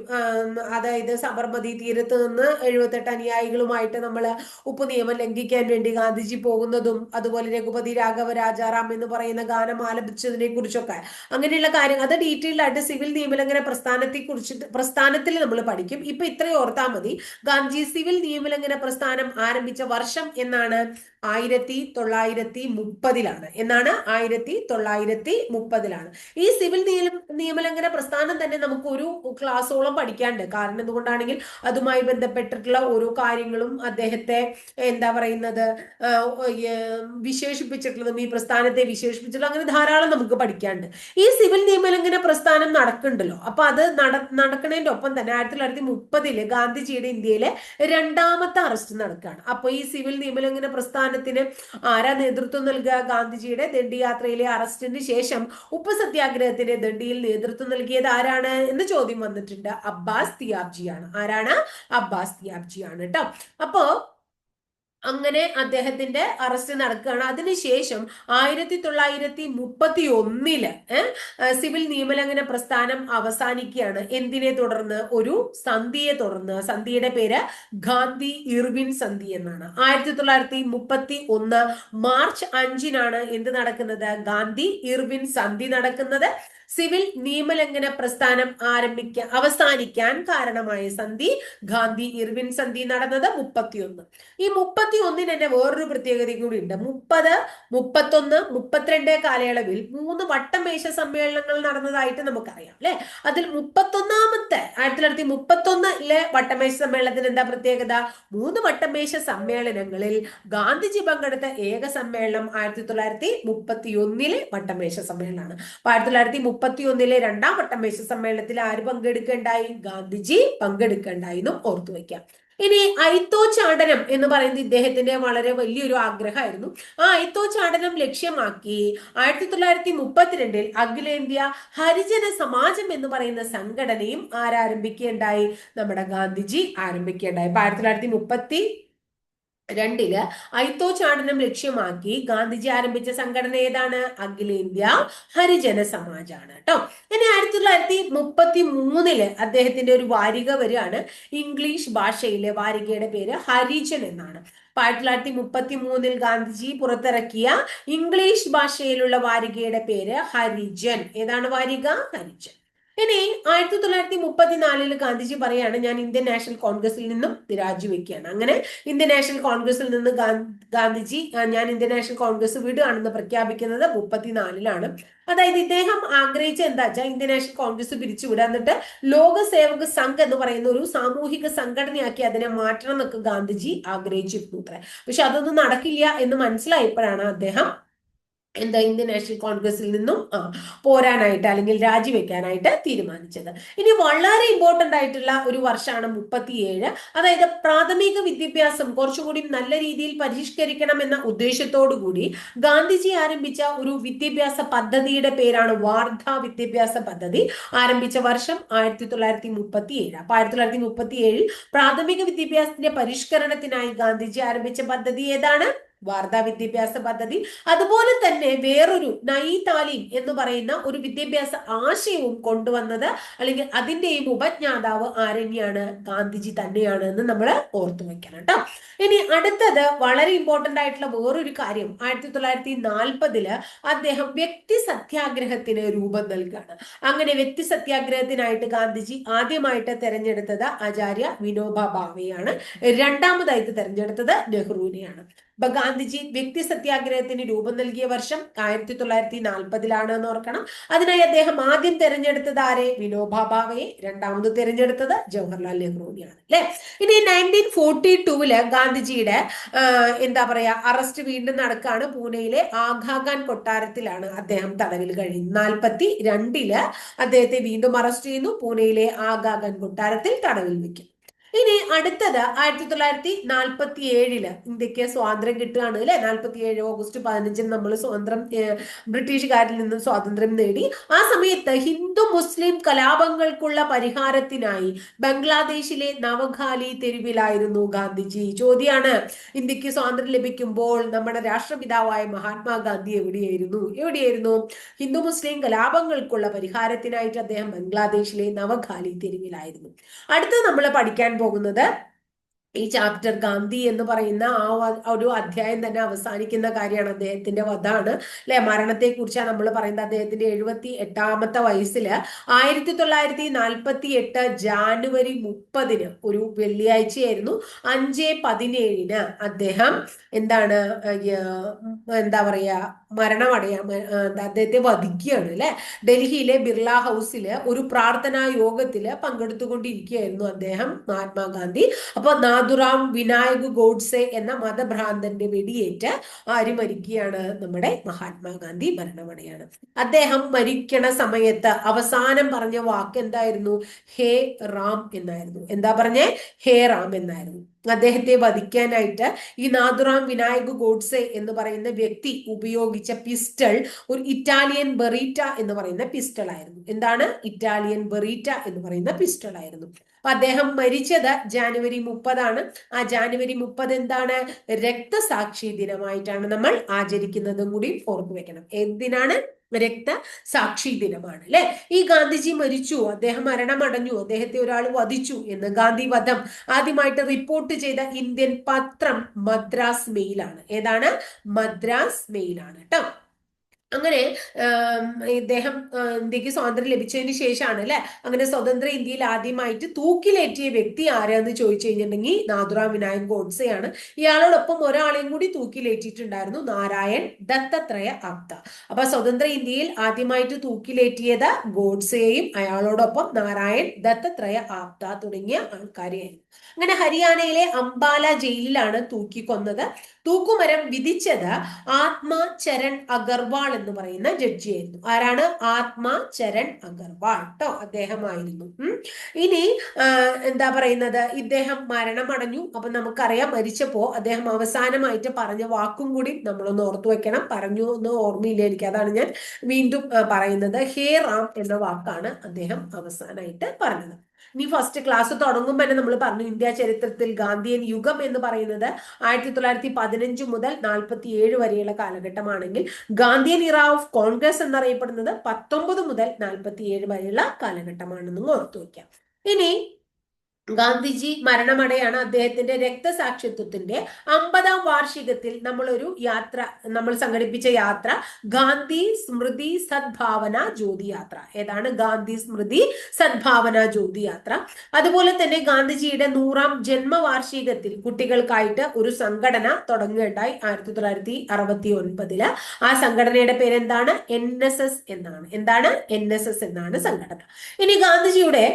അതായത് സബർമതി തീരത്ത് നിന്ന് എഴുപത്തെട്ട് അനുയായികളുമായിട്ട് നമ്മൾ ഉപ്പ് നിയമം ലംഘിക്കാൻ വേണ്ടി ഗാന്ധിജി പോകുന്നതും അതുപോലെ രഘുപതി രാഘവ രാജാറാം എന്ന് പറയുന്ന ഗാനം ആലപിച്ചതിനെ കുറിച്ചൊക്കെ അങ്ങനെയുള്ള കാര്യങ്ങൾ അത് ഡീറ്റെയിൽ ആയിട്ട് സിവിൽ നിയമലംഘന പ്രസ്ഥാനത്തെ കുറിച്ചിട്ട് പ്രസ്ഥാനത്തിൽ നമ്മൾ പഠിക്കും. ഇപ്പൊ ഇത്രയും ഓർത്താൽ മതി. ഗാന്ധിജി സിവിൽ നിയമലംഘന പ്രസ്ഥാനം ആരംഭിച്ച വർഷം എന്നാണ് ആയിരത്തി തൊള്ളായിരത്തി മുപ്പതിലാണ് എന്നാണ് ആയിരത്തി തൊള്ളായിരത്തി മുപ്പതിലാണ് ഈ സിവിൽ നിയമ നിയമലംഘന പ്രസ്ഥാനം തന്നെ നമുക്ക് ഒരു ക്ലാസ്സോളം പഠിക്കാണ്ട് കാരണം എന്തുകൊണ്ടാണെങ്കിൽ അതുമായി ബന്ധപ്പെട്ടിട്ടുള്ള ഓരോ കാര്യങ്ങളും അദ്ദേഹത്തെ എന്താ പറയുന്നത് വിശേഷിപ്പിച്ചിട്ടുള്ളതും ഈ പ്രസ്ഥാനത്തെ വിശേഷിപ്പിച്ചിട്ടുള്ള അങ്ങനെ ധാരാളം നമുക്ക് പഠിക്കാണ്ട് ഈ സിവിൽ നിയമലംഘന പ്രസ്ഥാനം നടക്കുന്നുണ്ടല്ലോ. അപ്പൊ അത് നട നടക്കുന്നതിന്റെ ഒപ്പം തന്നെ ആയിരത്തി തൊള്ളായിരത്തി മുപ്പതിൽ ഗാന്ധിജിയുടെ ഇന്ത്യയിലെ രണ്ടാമത്തെ അറസ്റ്റ് നടക്കുകയാണ്. അപ്പൊ ഈ സിവിൽ നിയമലംഘന പ്രസ്ഥാനം പ്രസ്ഥാനത്തിന് ആരാ നേതൃത്വം നൽകുക? ഗാന്ധിജിയുടെ ദണ്ഡി യാത്രയിലെ അറസ്റ്റിന് ശേഷം ഉപ്പ് സത്യാഗ്രഹത്തിന് ദണ്ഡിയിൽ നേതൃത്വം നൽകിയത് ആരാണ് എന്ന് ചോദ്യം വന്നിട്ടുണ്ട്. അബ്ബാസ് തിയാബ്ജിയാണ്. ആരാണ്? അബ്ബാസ് തിയാബ്ജിയാണ് കേട്ടോ അപ്പോ അങ്ങനെ അദ്ദേഹത്തിന്റെ അറസ്റ്റ് നടക്കുകയാണ്. അതിനുശേഷം ആയിരത്തി തൊള്ളായിരത്തി മുപ്പത്തി ഒന്നിൽ സിവിൽ നിയമലംഘന പ്രസ്ഥാനം അവസാനിക്കുകയാണ്. എന്തിനെ തുടർന്ന്? ഒരു സന്ധിയെ തുടർന്ന്. സന്ധിയുടെ പേര് ഗാന്ധി ഇർവിൻ സന്ധി എന്നാണ്. ആയിരത്തി തൊള്ളായിരത്തി മുപ്പത്തി ഒന്ന് മാർച്ച് അഞ്ചിനാണ് എന്ത് നടക്കുന്നത്? ഗാന്ധി ഇർവിൻ സന്ധി നടക്കുന്നത്. സിവിൽ നിയമലംഘന പ്രസ്ഥാനം ആരംഭിക്ക അവസാനിക്കാൻ കാരണമായ സന്ധി ഗാന്ധി ഇർവിൻ സന്ധി നടന്നത് മുപ്പത്തിയൊന്ന്. ഈ മുപ്പത്തി ഒന്നിന് തന്നെ വേറൊരു പ്രത്യേകത കൂടി ഉണ്ട്. മുപ്പത് മുപ്പത്തൊന്ന് മുപ്പത്തിരണ്ട് കാലയളവിൽ മൂന്ന് വട്ടമേശ സമ്മേളനങ്ങൾ നടന്നതായിട്ട് നമുക്കറിയാം അല്ലെ? അതിൽ മുപ്പത്തൊന്നാമത്തെ ആയിരത്തി തൊള്ളായിരത്തി മുപ്പത്തൊന്നിലെ വട്ടമേശ സമ്മേളനത്തിന് എന്താ പ്രത്യേകത? മൂന്ന് വട്ടമേശ സമ്മേളനങ്ങളിൽ ഗാന്ധിജി പങ്കെടുത്ത ഏക സമ്മേളനം ആയിരത്തി തൊള്ളായിരത്തി മുപ്പത്തി ഒന്നിലെ വട്ടമേശ സമ്മേളനമാണ്. ആയിരത്തി തൊള്ളായിരത്തി മുപ്പത്തി ഒന്നിലെ രണ്ടാം വട്ടമേശ സമ്മേളനത്തിൽ ആര് പങ്കെടുക്കേണ്ടായി? ഗാന്ധിജി പങ്കെടുക്കേണ്ടായി എന്നും ഓർത്തു വയ്ക്കാം. ഇനി ഐത്തോ ചാടനം എന്ന് പറയുന്നത് ഇദ്ദേഹത്തിന്റെ വളരെ വലിയൊരു ആഗ്രഹമായിരുന്നു. ആ ഐത്തോ ചാടനം ലക്ഷ്യമാക്കി ആയിരത്തി തൊള്ളായിരത്തി മുപ്പത്തിരണ്ടിൽ അഖിലേന്ത്യ ഹരിജന സമാജം എന്ന് പറയുന്ന സംഘടനയും ആരാരംഭിക്കേണ്ടായി നമ്മുടെ ഗാന്ധിജി ആരംഭിക്കേണ്ടായി ആയിരത്തി തൊള്ളായിരത്തി മുപ്പത്തി രണ്ടിൽ ഐത്തോച്ചാടനം ലക്ഷ്യമാക്കി ഗാന്ധിജി ആരംഭിച്ച സംഘടന ഏതാണ്? അഖിലേന്ത്യ ഹരിജന സമാജാണ് കേട്ടോ ഇനി ആയിരത്തി തൊള്ളായിരത്തി മുപ്പത്തി മൂന്നിൽ അദ്ദേഹത്തിന്റെ ഒരു വാരിക വരികയാണ് ഇംഗ്ലീഷ് ഭാഷയിലെ വാരികയുടെ പേര് ഹരിജൻ എന്നാണ്. ആയിരത്തി തൊള്ളായിരത്തി മുപ്പത്തി മൂന്നിൽ ഗാന്ധിജി പുറത്തിറക്കിയ ഇംഗ്ലീഷ് ഭാഷയിലുള്ള വാരികയുടെ പേര് ഹരിജൻ. ഏതാണ് വാരിക? ഹരിജൻ. ഇനി ആയിരത്തി തൊള്ളായിരത്തി മുപ്പത്തിനാലിൽ ഗാന്ധിജി പറയാണ് ഞാൻ ഇന്ത്യൻ നാഷണൽ കോൺഗ്രസിൽ നിന്നും രാജിവെക്കുകയാണ്. അങ്ങനെ ഇന്ത്യൻ നാഷണൽ കോൺഗ്രസിൽ നിന്ന് ഗാന്ധിജി ഞാൻ ഇന്ത്യൻ നാഷണൽ കോൺഗ്രസ് വിടുകയാണെന്ന് പ്രഖ്യാപിക്കുന്നത് മുപ്പത്തിനാലിലാണ്. അതായത് ഇദ്ദേഹം ആഗ്രഹിച്ച എന്താ വെച്ചാൽ ഇന്ത്യൻ നാഷണൽ കോൺഗ്രസ് പിരിച്ചുവിടുക. എന്നിട്ട് ലോക സേവക സംഘ് എന്ന് പറയുന്ന ഒരു സാമൂഹിക സംഘടനയാക്കി അതിനെ മാറ്റണം എന്നൊക്കെ ഗാന്ധിജി ആഗ്രഹിച്ചിരുന്നു അത്ര. പക്ഷെ അതൊന്നും നടക്കില്ല എന്ന് മനസ്സിലായപ്പോഴാണ് അദ്ദേഹം എന്താ ഇന്ത്യൻ നാഷണൽ കോൺഗ്രസിൽ നിന്നും പോരാനായിട്ട് അല്ലെങ്കിൽ രാജിവെക്കാനായിട്ട് തീരുമാനിച്ചത്. ഇനി വളരെ ഇമ്പോർട്ടന്റ് ആയിട്ടുള്ള ഒരു വർഷമാണ് മുപ്പത്തിയേഴ്. അതായത് പ്രാഥമിക വിദ്യാഭ്യാസം കുറച്ചുകൂടി നല്ല രീതിയിൽ പരിഷ്കരിക്കണം എന്ന ഉദ്ദേശത്തോടു കൂടി ഗാന്ധിജി ആരംഭിച്ച ഒരു വിദ്യാഭ്യാസ പദ്ധതിയുടെ പേരാണ് വാർധ വിദ്യാഭ്യാസ പദ്ധതി. ആരംഭിച്ച വർഷം ആയിരത്തി തൊള്ളായിരത്തി മുപ്പത്തി ഏഴ് അപ്പൊ ആയിരത്തി തൊള്ളായിരത്തി മുപ്പത്തി ഏഴിൽ പ്രാഥമിക വിദ്യാഭ്യാസത്തിന്റെ പരിഷ്കരണത്തിനായി ഗാന്ധിജി ആരംഭിച്ച പദ്ധതി ഏതാണ്? വാർത്താ വിദ്യാഭ്യാസ പദ്ധതി. അതുപോലെ തന്നെ വേറൊരു നൈ താലീം എന്ന് പറയുന്ന ഒരു വിദ്യാഭ്യാസ ആശയവും കൊണ്ടുവന്നത് അല്ലെങ്കിൽ അതിന്റെയും ഉപജ്ഞാതാവ് ആരണ്യാണ് ഗാന്ധിജി തന്നെയാണ് എന്ന് നമ്മൾ ഓർത്തു വെക്കണം കേട്ടോ. ഇനി അടുത്തത് വളരെ ഇമ്പോർട്ടന്റ് ആയിട്ടുള്ള വേറൊരു കാര്യം. ആയിരത്തി തൊള്ളായിരത്തി നാൽപ്പതിൽ അദ്ദേഹം വ്യക്തി സത്യാഗ്രഹത്തിന് രൂപം നൽകുകയാണ് അങ്ങനെ വ്യക്തി സത്യാഗ്രഹത്തിനായിട്ട് ഗാന്ധിജി ആദ്യമായിട്ട് തെരഞ്ഞെടുത്തത് ആചാര്യ വിനോബ ഭാവെയാണ്. രണ്ടാമതായിട്ട് തെരഞ്ഞെടുത്തത് നെഹ്റുവിനെയാണ്. ഇപ്പൊ ഗാന്ധിജി വ്യക്തി സത്യാഗ്രഹത്തിന് രൂപം നൽകിയ വർഷം ആയിരത്തി തൊള്ളായിരത്തി നാൽപ്പതിലാണ് എന്ന് ഓർക്കണം. അതിനായി അദ്ദേഹം ആദ്യം തെരഞ്ഞെടുത്തത് ആരെ? വിനോബ ഭാവയെ രണ്ടാമത് തെരഞ്ഞെടുത്തത് ജവഹർലാൽ നെഹ്റുവിനെയാണ് അല്ലെ? ഇനി നയന്റീൻ ഫോർട്ടി ടൂവിൽ ഗാന്ധിജിയുടെ എന്താ പറയാ അറസ്റ്റ് വീണ്ടും നടക്കാണ്. പൂനെയിലെ ആഘാഖാൻ കൊട്ടാരത്തിലാണ് അദ്ദേഹം തടവിൽ കഴിയുന്നത് നാൽപ്പത്തി രണ്ടിൽ അദ്ദേഹത്തെ വീണ്ടും അറസ്റ്റ് ചെയ്യുന്നു. പൂനെയിലെ ആഘാഖാൻ കൊട്ടാരത്തിൽ തടവിൽ വെക്കും. ഇനി അടുത്തത് ആയിരത്തി തൊള്ളായിരത്തി നാൽപ്പത്തി ഏഴിൽ ഇന്ത്യയ്ക്ക് സ്വാതന്ത്ര്യം കിട്ടുകയാണ് അല്ലെ? നാൽപ്പത്തി ഏഴ് ഓഗസ്റ്റ് പതിനഞ്ചിന് നമ്മൾ സ്വാതന്ത്ര്യം ബ്രിട്ടീഷുകാരിൽ നിന്നും സ്വാതന്ത്ര്യം നേടി. ആ സമയത്ത് ഹിന്ദു മുസ്ലിം കലാപങ്ങൾക്കുള്ള പരിഹാരത്തിനായി ബംഗ്ലാദേശിലെ നവഖാലി തെരുവിലായിരുന്നു ഗാന്ധിജി. ചോദ്യമാണ് ഇന്ത്യയ്ക്ക് സ്വാതന്ത്ര്യം ലഭിക്കുമ്പോൾ നമ്മുടെ രാഷ്ട്രപിതാവായ മഹാത്മാഗാന്ധി എവിടെയായിരുന്നു? എവിടെയായിരുന്നു? ഹിന്ദു മുസ്ലിം കലാപങ്ങൾക്കുള്ള പരിഹാരത്തിനായിട്ട് അദ്ദേഹം ബംഗ്ലാദേശിലെ നവഖാലി തെരുവിലായിരുന്നു. അടുത്ത നമ്മൾ പഠിക്കാൻ പോകുന്നത്. ഈ ചാപ്റ്റർ ഗാന്ധി എന്ന് പറയുന്ന ആ ഒരു അധ്യായം തന്നെ അവസാനിക്കുന്ന കാര്യമാണ് അദ്ദേഹത്തിന്റെ വധാണ് അല്ലെ? മരണത്തെ കുറിച്ചാണ് നമ്മൾ പറയുന്നത്. അദ്ദേഹത്തിന്റെ എഴുപത്തി എട്ടാമത്തെ വയസ്സിൽ ആയിരത്തി തൊള്ളായിരത്തി നാൽപ്പത്തി എട്ട് ജാനുവരി മുപ്പതിന് ഒരു വെള്ളിയാഴ്ചയായിരുന്നു. അഞ്ച് പതിനേഴിന് അദ്ദേഹം എന്താണ് എന്താ പറയാ മരണമടയാ അദ്ദേഹത്തെ വധിക്കുകയാണ്. അല്ലെ? ഡൽഹിയിലെ ബിർള ഹൗസിൽ ഒരു പ്രാർത്ഥനാ യോഗത്തിൽ പങ്കെടുത്തുകൊണ്ടിരിക്കുകയായിരുന്നു അദ്ദേഹം മഹാത്മാഗാന്ധി. അപ്പൊ നാഥുറാം വിനായക് ഗോഡ്സെ എന്ന മതഭ്രാന്തന്റെ വെടിയേറ്റ് ആര് മരിക്കുകയാണ്? നമ്മുടെ മഹാത്മാഗാന്ധി മരണമടയാണ് അദ്ദേഹം മരിക്കണ സമയത്ത് അവസാനം പറഞ്ഞ വാക്ക് എന്തായിരുന്നു? ഹേ റാം എന്നായിരുന്നു. എന്താ പറഞ്ഞേ? ഹേ റാം എന്നായിരുന്നു. അദ്ദേഹത്തെ വധിക്കാനായിട്ട് ഈ നാദുറാം വിനായക് ഗോഡ്സെ എന്ന് പറയുന്ന വ്യക്തി ഉപയോഗിച്ച പിസ്റ്റൾ ഒരു ഇറ്റാലിയൻ ബെറീറ്റ എന്ന് പറയുന്ന പിസ്റ്റൾ ആയിരുന്നു എന്താണ്? ഇറ്റാലിയൻ ബെറീറ്റ എന്ന് പറയുന്ന പിസ്റ്റൾ ആയിരുന്നു അപ്പൊ അദ്ദേഹം മരിച്ചത് ജാനുവരി മുപ്പതാണ്. ആ ജാനുവരി മുപ്പത് എന്താണ്? രക്തസാക്ഷി ദിനമായിട്ടാണ് നമ്മൾ ആചരിക്കുന്നതും കൂടി ഓർത്തു വെക്കണം. എന്തിനാണ്? രക്ത സാക്ഷി ദിനമാണ് അല്ലെ? ഈ ഗാന്ധിജി മരിച്ചു അദ്ദേഹം മരണമടഞ്ഞു അദ്ദേഹത്തെ ഒരാൾ വധിച്ചു എന്ന് ഗാന്ധി വധം ആദ്യമായിട്ട് റിപ്പോർട്ട് ചെയ്ത ഇന്ത്യൻ പത്രം മദ്രാസ് മെയിലാണ് ഏതാണ്? മദ്രാസ് മെയിലാണ് കേട്ടോ. അങ്ങനെ ഇദ്ദേഹം ഇന്ത്യയ്ക്ക് സ്വാതന്ത്ര്യം ലഭിച്ചതിന് ശേഷമാണ് അല്ലെ? അങ്ങനെ സ്വതന്ത്ര ഇന്ത്യയിൽ ആദ്യമായിട്ട് തൂക്കിലേറ്റിയ വ്യക്തി ആരാന്ന് ചോദിച്ചു കഴിഞ്ഞിട്ടുണ്ടെങ്കിൽ നാഥുറാം വിനായക് ഗോഡ്സെയാണ്. ഇയാളോടൊപ്പം ഒരാളെയും കൂടി തൂക്കിലേറ്റിയിട്ടുണ്ടായിരുന്നു നാരായൺ ദത്തത്രയ ആപ്ത. അപ്പൊ സ്വതന്ത്ര ഇന്ത്യയിൽ ആദ്യമായിട്ട് തൂക്കിലേറ്റിയത് ഗോഡ്സെയും അയാളോടൊപ്പം നാരായൺ ദത്തത്രയ ആപ്ത തുടങ്ങിയ ആൾക്കാരെയായിരുന്നു അങ്ങനെ ഹരിയാനയിലെ അംബാല ജയിലിലാണ് തൂക്കിക്കൊന്നത്. തൂക്കുമരം വിധിച്ചത് ആത്മ ചരൺ അഗർവാൾ എന്ന് പറയുന്ന ജഡ്ജിയായിരുന്നു ആരാണ്? ആത്മ ചരൺ അഗർവാൾ കേട്ടോ അദ്ദേഹമായിരുന്നു. ഇനി എന്താ പറയുന്നത്? ഇദ്ദേഹം മരണമടഞ്ഞു. അപ്പൊ നമുക്കറിയാം മരിച്ചപ്പോ അദ്ദേഹം അവസാനമായിട്ട് പറഞ്ഞ വാക്കും കൂടി നമ്മളൊന്ന് ഓർത്തു വെക്കണം. പറഞ്ഞു എന്ന് ഓർമ്മയില്ല എനിക്ക്. അതാണ് ഞാൻ വീണ്ടും പറയുന്നത്. ഹേ റാം എന്ന വാക്കാണ് അദ്ദേഹം അവസാനമായിട്ട് പറഞ്ഞത്. ഇനി ഫസ്റ്റ് ക്ലാസ് തുടങ്ങുമ്പോൾ തന്നെ നമ്മൾ പറഞ്ഞു ഇന്ത്യ ചരിത്രത്തിൽ ഗാന്ധിയൻ യുഗം എന്ന് പറയുന്നത് ആയിരത്തി തൊള്ളായിരത്തി പതിനഞ്ച് മുതൽ നാൽപ്പത്തി ഏഴ് വരെയുള്ള കാലഘട്ടമാണെങ്കിൽ ഗാന്ധിയൻ ഇറ ഓഫ് കോൺഗ്രസ് എന്നറിയപ്പെടുന്നത് പത്തൊമ്പത് മുതൽ നാൽപ്പത്തി ഏഴ് വരെയുള്ള കാലഘട്ടമാണെന്നും ഓർത്തു വയ്ക്കാം. ഇനി ഗാന്ധിജി മരണമടയാണ് അദ്ദേഹത്തിന്റെ രക്തസാക്ഷിത്വത്തിന്റെ അമ്പതാം വാർഷികത്തിൽ നമ്മളൊരു യാത്ര നമ്മൾ സംഘടിപ്പിച്ച യാത്ര ഗാന്ധി സ്മൃതി സദ്ഭാവന ജ്യോതി യാത്ര. ഏതാണ് ഗാന്ധി സ്മൃതി സദ്ഭാവന ജ്യോതി യാത്ര? അതുപോലെ തന്നെ ഗാന്ധിജിയുടെ നൂറാം ജന്മവാർഷികത്തിൽ കുട്ടികൾക്കായിട്ട് ഒരു സംഘടന തുടങ്ങുകയുണ്ടായി ആയിരത്തി തൊള്ളായിരത്തി അറുപത്തി ഒൻപതിൽ ആ സംഘടനയുടെ പേര് എന്താണ് എൻ എസ് എസ് എന്നാണ്. എന്താണ്? എൻ എസ് എസ് എന്നാണ് സംഘടന. ഇനി ഗാന്ധിജിയുടെ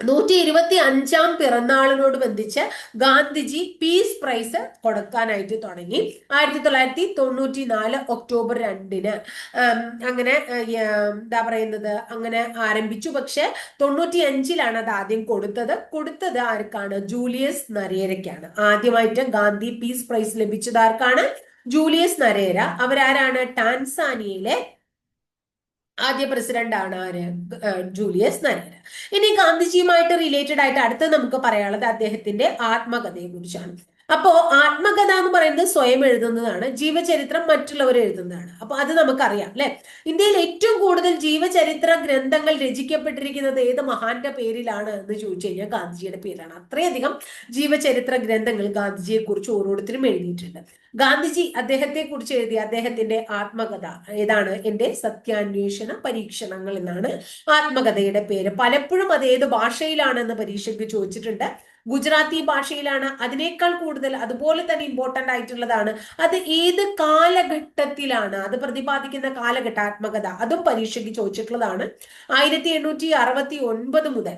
നൂറ്റി ഇരുപത്തി അഞ്ചാം പിറന്നാളിനോട് ബന്ധിച്ച് ഗാന്ധിജി പീസ് പ്രൈസ് കൊടുക്കാനായിട്ട് തുടങ്ങി. ആയിരത്തി തൊള്ളായിരത്തി തൊണ്ണൂറ്റി നാല് ഒക്ടോബർ രണ്ടിന് അങ്ങനെ എന്താ പറയുന്നത്? അങ്ങനെ ആരംഭിച്ചു. പക്ഷെ തൊണ്ണൂറ്റി അഞ്ചിലാണ് അത് ആദ്യം കൊടുത്തത്. കൊടുത്തത് ആർക്കാണ്? ജൂലിയസ് നരേരയ്ക്കാണ്. ആദ്യമായിട്ട് ഗാന്ധി പീസ് പ്രൈസ് ലഭിച്ചത് ആർക്കാണ്? Julius Nyerere. അവരാരാണ്? ടാൻസാനിയയിലെ ആദ്യ പ്രസിഡന്റ് ആണ് ആര്? ജൂലിയസ് നരേര ഇനി ഗാന്ധിജിയുമായിട്ട് റിലേറ്റഡ് ആയിട്ട് അടുത്ത് നമുക്ക് പറയാനുള്ളത് അദ്ദേഹത്തിന്റെ ആത്മകഥയെ കുറിച്ചാണ്. അപ്പോ ആത്മകഥ എന്ന് പറയുന്നത് സ്വയം എഴുതുന്നതാണ് ജീവചരിത്രം മറ്റുള്ളവർ എഴുതുന്നതാണ്. അപ്പൊ അത് നമുക്കറിയാം അല്ലെ? ഇന്ത്യയിൽ ഏറ്റവും കൂടുതൽ ജീവചരിത്ര ഗ്രന്ഥങ്ങൾ രചിക്കപ്പെട്ടിരിക്കുന്നത് ഏത് മഹാന്റെ പേരിലാണ് എന്ന് ചോദിച്ചു കഴിഞ്ഞാൽ ഗാന്ധിജിയുടെ പേരാണ്. അത്രയധികം ജീവചരിത്ര ഗ്രന്ഥങ്ങൾ ഗാന്ധിജിയെ കുറിച്ച് ഓരോരുത്തരും എഴുതിയിട്ടുണ്ട്. ഗാന്ധിജി അദ്ദേഹത്തെ കുറിച്ച് എഴുതിയ അദ്ദേഹത്തിന്റെ ആത്മകഥ ഏതാണ്? എന്റെ സത്യാന്വേഷണ പരീക്ഷണങ്ങൾ എന്നാണ് ആത്മകഥയുടെ പേര്. പലപ്പോഴും അത് ഏത് ഭാഷയിലാണെന്ന് പരീക്ഷയ്ക്ക് ചോദിച്ചിട്ടുണ്ട്. ഗുജറാത്തി ഭാഷയിലാണ്. അതിനേക്കാൾ കൂടുതൽ അതുപോലെ തന്നെ ഇമ്പോർട്ടന്റ് ആയിട്ടുള്ളതാണ്. അത് ഏത് കാലഘട്ടത്തിലാണ്? അത് പ്രതിപാദിക്കുന്ന കാലഘട്ട ആത്മകഥ. അതും പരീക്ഷയ്ക്ക് ചോദിച്ചിട്ടുള്ളതാണ്. ആയിരത്തി എണ്ണൂറ്റി അറുപത്തി ഒൻപത് മുതൽ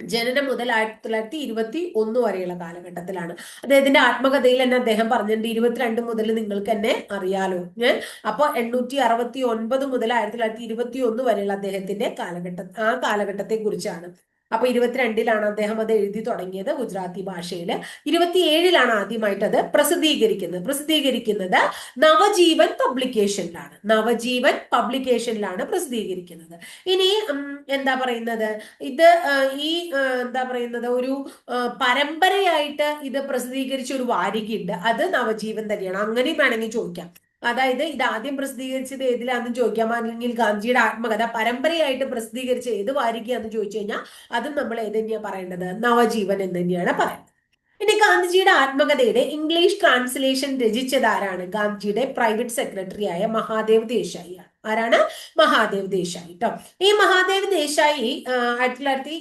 ജനനം മുതൽ ആയിരത്തി തൊള്ളായിരത്തി ഇരുപത്തി ഒന്ന് വരെയുള്ള കാലഘട്ടത്തിലാണ്. അദ്ദേഹത്തിന്റെ ആത്മകഥയിൽ തന്നെ അദ്ദേഹം പറഞ്ഞിട്ടുണ്ട് ഇരുപത്തിരണ്ട് മുതൽ നിങ്ങൾക്ക് എന്നെ അറിയാലോ? ഞാൻ അപ്പൊ എണ്ണൂറ്റി അറുപത്തി ഒൻപത് മുതൽ ആയിരത്തി തൊള്ളായിരത്തി ഇരുപത്തി ഒന്ന് വരെയുള്ള അദ്ദേഹത്തിന്റെ കാലഘട്ടം ആ കാലഘട്ടത്തെ കുറിച്ചാണ് അപ്പൊ ഇരുപത്തിരണ്ടിലാണ് അദ്ദേഹം അത് എഴുതി തുടങ്ങിയത് ഗുജറാത്തി ഭാഷയിൽ ഇരുപത്തിയേഴിലാണ് ആദ്യമായിട്ട് അത് പ്രസിദ്ധീകരിക്കുന്നത്. പ്രസിദ്ധീകരിക്കുന്നത് നവജീവൻ പബ്ലിക്കേഷനിലാണ്. നവജീവൻ പബ്ലിക്കേഷനിലാണ് പ്രസിദ്ധീകരിക്കുന്നത്. ഇനി എന്താ പറയുന്നത്? ഇത് ഈ എന്താ പറയുന്നത്? ഒരു പരമ്പരയായിട്ട് ഇത് പ്രസിദ്ധീകരിച്ച ഒരു വാരികയുണ്ട്. അത് നവജീവൻ തന്നെയാണ്. അങ്ങനെയും വേണമെങ്കിൽ ചോദിക്കാം. അതായത് ഇത് ആദ്യം പ്രസിദ്ധീകരിച്ചത് ഏതിലാണെന്ന് ചോദിക്കാം. അല്ലെങ്കിൽ ഗാന്ധിയുടെ ആത്മകഥ പരമ്പരയായിട്ട് പ്രസിദ്ധീകരിച്ച ഏത് വാരികയാന്ന് ചോദിച്ചു കഴിഞ്ഞാൽ അതും നമ്മൾ ഏത് തന്നെയാണ് പറയേണ്ടത്? നവജീവൻ എന്ന് തന്നെയാണ് പറയുന്നത്. ഇനി ഗാന്ധിജിയുടെ ആത്മകഥയുടെ ഇംഗ്ലീഷ് ട്രാൻസ്ലേഷൻ രചിച്ചത് ആരാണ്? ഗാന്ധിജിയുടെ പ്രൈവറ്റ് സെക്രട്ടറി ആയ മഹാദേവ് ദേശായി ആണ്. ആരാണ്? മഹാദേവ് ദേശായി കേട്ടോ ഈ മഹാദേവ് ദേശായി ആയിരത്തി തൊള്ളായിരത്തി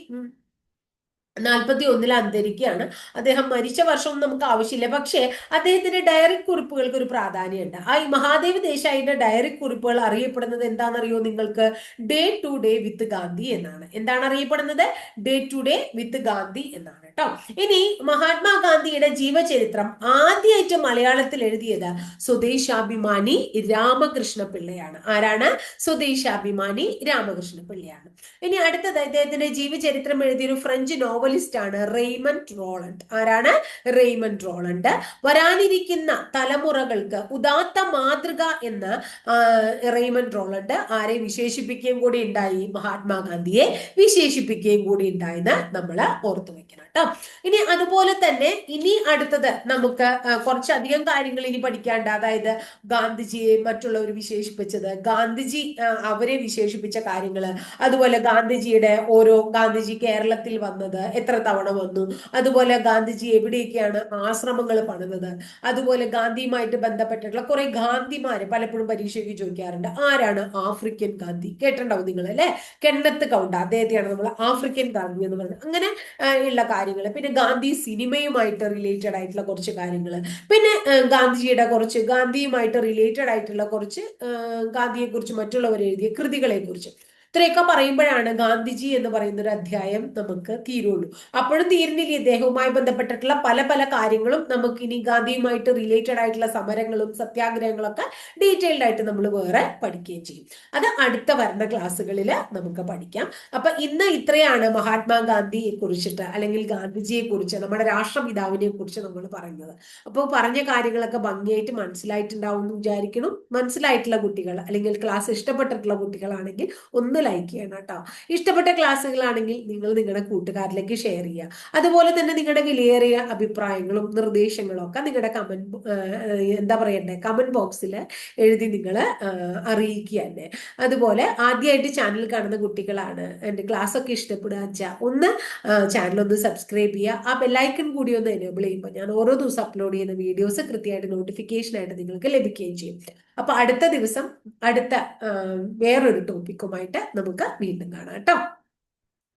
നാൽപ്പത്തി ഒന്നിൽ അന്തരിക്കുകയാണ്. അദ്ദേഹം മരിച്ച വർഷവും നമുക്ക് ആവശ്യമില്ല. പക്ഷേ അദ്ദേഹത്തിന്റെ ഡയറി കുറിപ്പുകൾക്ക് ഒരു പ്രാധാന്യമുണ്ട്. ആ ഈ മഹാദേവ് ദേശായിന്റെ ഡയറി കുറിപ്പുകൾ അറിയപ്പെടുന്നത് എന്താണെന്നറിയോ നിങ്ങൾക്ക്? Day to day with Gandhi എന്നാണ്. എന്താണ് അറിയപ്പെടുന്നത്? Day to day with Gandhi എന്നാണ് കേട്ടോ. ഇനി മഹാത്മാഗാന്ധിയുടെ ജീവചരിത്രം ആദ്യമായിട്ട് മലയാളത്തിൽ എഴുതിയത് സ്വദേശാഭിമാനി രാമകൃഷ്ണ പിള്ളയാണ് ആരാണ്? സ്വദേശാഭിമാനി രാമകൃഷ്ണ പിള്ളയാണ് ഇനി അടുത്തത് അദ്ദേഹത്തിന്റെ ജീവചരിത്രം എഴുതിയൊരു ഫ്രഞ്ച് നോവൽ നോവലിസ്റ്റ് ആണ് റെയ്മണ്ട് റോളണ്ട്. ആരാണ്? Raymond Rolland. വരാനിരിക്കുന്ന തലമുറകൾക്ക് ഉദാത്ത മാതൃക എന്ന് റെയ്മണ്ട് റോളണ്ട് ആരെ വിശേഷിപ്പിക്കുകയും കൂടി ഉണ്ടായി? മഹാത്മാഗാന്ധിയെ വിശേഷിപ്പിക്കുകയും കൂടി ഉണ്ടായെന്ന് നമ്മൾ ഓർത്തു വെക്കണം കേട്ടോ. ഇനി അതുപോലെ തന്നെ ഇനി അടുത്തത് നമുക്ക് കുറച്ചധികം കാര്യങ്ങൾ ഇനി പഠിക്കാണ്ട് അതായത് ഗാന്ധിജിയെ മറ്റുള്ളവർ വിശേഷിപ്പിച്ചത് ഗാന്ധിജി അവരെ വിശേഷിപ്പിച്ച കാര്യങ്ങൾ അതുപോലെ ഗാന്ധിജിയുടെ ഓരോ ഗാന്ധിജി കേരളത്തിൽ വന്നത് എത്ര തവണ വന്നു? അതുപോലെ ഗാന്ധിജി എവിടെയൊക്കെയാണ് ആശ്രമങ്ങൾ പണിതത്? അതുപോലെ ഗാന്ധിയുമായിട്ട് ബന്ധപ്പെട്ടിട്ടുള്ള കുറെ ഗാന്ധിമാര് പലപ്പോഴും പരീക്ഷയ്ക്ക് ചോദിക്കാറുണ്ട്. ആരാണ് ആഫ്രിക്കൻ ഗാന്ധി? കേട്ടിട്ടുണ്ടാവും നിങ്ങൾ അല്ലെ? കെണ്ണത്ത് കൗണ്ട അദ്ദേഹത്തെയാണ് നമ്മൾ ആഫ്രിക്കൻ ഗാന്ധി എന്ന് പറയുന്നത്. അങ്ങനെ ഉള്ള കാര്യങ്ങൾ പിന്നെ ഗാന്ധി സിനിമയുമായിട്ട് റിലേറ്റഡ് ആയിട്ടുള്ള കുറച്ച് കാര്യങ്ങൾ പിന്നെ ഗാന്ധിജിയുടെ കുറച്ച് ഗാന്ധിയുമായിട്ട് റിലേറ്റഡ് ആയിട്ടുള്ള കുറച്ച് ഗാന്ധിയെ കുറിച്ച് മറ്റുള്ളവർ എഴുതിയ കൃതികളെ കുറിച്ച് ഇത്രയൊക്കെ പറയുമ്പോഴാണ് ഗാന്ധിജി എന്ന് പറയുന്ന ഒരു അധ്യായം നമുക്ക് തീരുള്ളൂ. അപ്പോഴും തീരുന്നില്ല. ഇദ്ദേഹവുമായി ബന്ധപ്പെട്ടിട്ടുള്ള പല പല കാര്യങ്ങളും നമുക്ക് ഇനി ഗാന്ധിയുമായിട്ട് റിലേറ്റഡ് ആയിട്ടുള്ള സമരങ്ങളും സത്യാഗ്രഹങ്ങളൊക്കെ ഡീറ്റെയിൽഡ് ആയിട്ട് നമ്മൾ വേറെ പഠിക്കുകയും ചെയ്യും. അത് അടുത്ത വരുന്ന ക്ലാസ്സുകളിൽ നമുക്ക് പഠിക്കാം. അപ്പൊ ഇന്ന് ഇത്രയാണ് മഹാത്മാഗാന്ധിയെ കുറിച്ചിട്ട് അല്ലെങ്കിൽ ഗാന്ധിജിയെ കുറിച്ച് നമ്മുടെ രാഷ്ട്രപിതാവിനെ കുറിച്ച് നമ്മൾ പറയുന്നത്. അപ്പോൾ പറഞ്ഞ കാര്യങ്ങളൊക്കെ ഭംഗിയായിട്ട് മനസ്സിലായിട്ടുണ്ടാവും എന്ന് വിചാരിക്കണം മനസ്സിലായിട്ടുള്ള കുട്ടികൾ അല്ലെങ്കിൽ ക്ലാസ് ഇഷ്ടപ്പെട്ടിട്ടുള്ള കുട്ടികളാണെങ്കിൽ ഒന്ന് ലൈക്ക് ചെയ്യണം കേട്ടോ. ഇഷ്ടപ്പെട്ട ക്ലാസ്സുകളാണെങ്കിൽ നിങ്ങൾ നിങ്ങളുടെ കൂട്ടുകാരിലേക്ക് ഷെയർ ചെയ്യുക. അതുപോലെ തന്നെ നിങ്ങളുടെ വിലയേറിയ അഭിപ്രായങ്ങളും നിർദ്ദേശങ്ങളും ഒക്കെ നിങ്ങളുടെ കമന്റ് എന്താ പറയണ്ടേ? കമന്റ് ബോക്സിൽ എഴുതി നിങ്ങൾ അറിയിക്കുക തന്നെ. അതുപോലെ ആദ്യമായിട്ട് ചാനൽ കാണുന്ന കുട്ടികളാണ് എന്റെ ക്ലാസ് ഒക്കെ ഇഷ്ടപ്പെടുക വെച്ചാൽ ഒന്ന് ചാനൽ ഒന്ന് സബ്സ്ക്രൈബ് ചെയ്യുക. ആ ബെല്ലൈക്കൺ കൂടി ഒന്ന് എനേബിൾ ചെയ്യുമ്പോൾ ഞാൻ ഓരോ ദിവസം അപ്ലോഡ് ചെയ്യുന്ന വീഡിയോസ് കൃത്യമായിട്ട് നോട്ടിഫിക്കേഷൻ ആയിട്ട് നിങ്ങൾക്ക് ലഭിക്കുകയും ചെയ്യും. അപ്പൊ അടുത്ത ദിവസം അടുത്ത വേറൊരു ടോപ്പിക്കുമായിട്ട് നമുക്ക് വീണ്ടും കാണാം കേട്ടോ.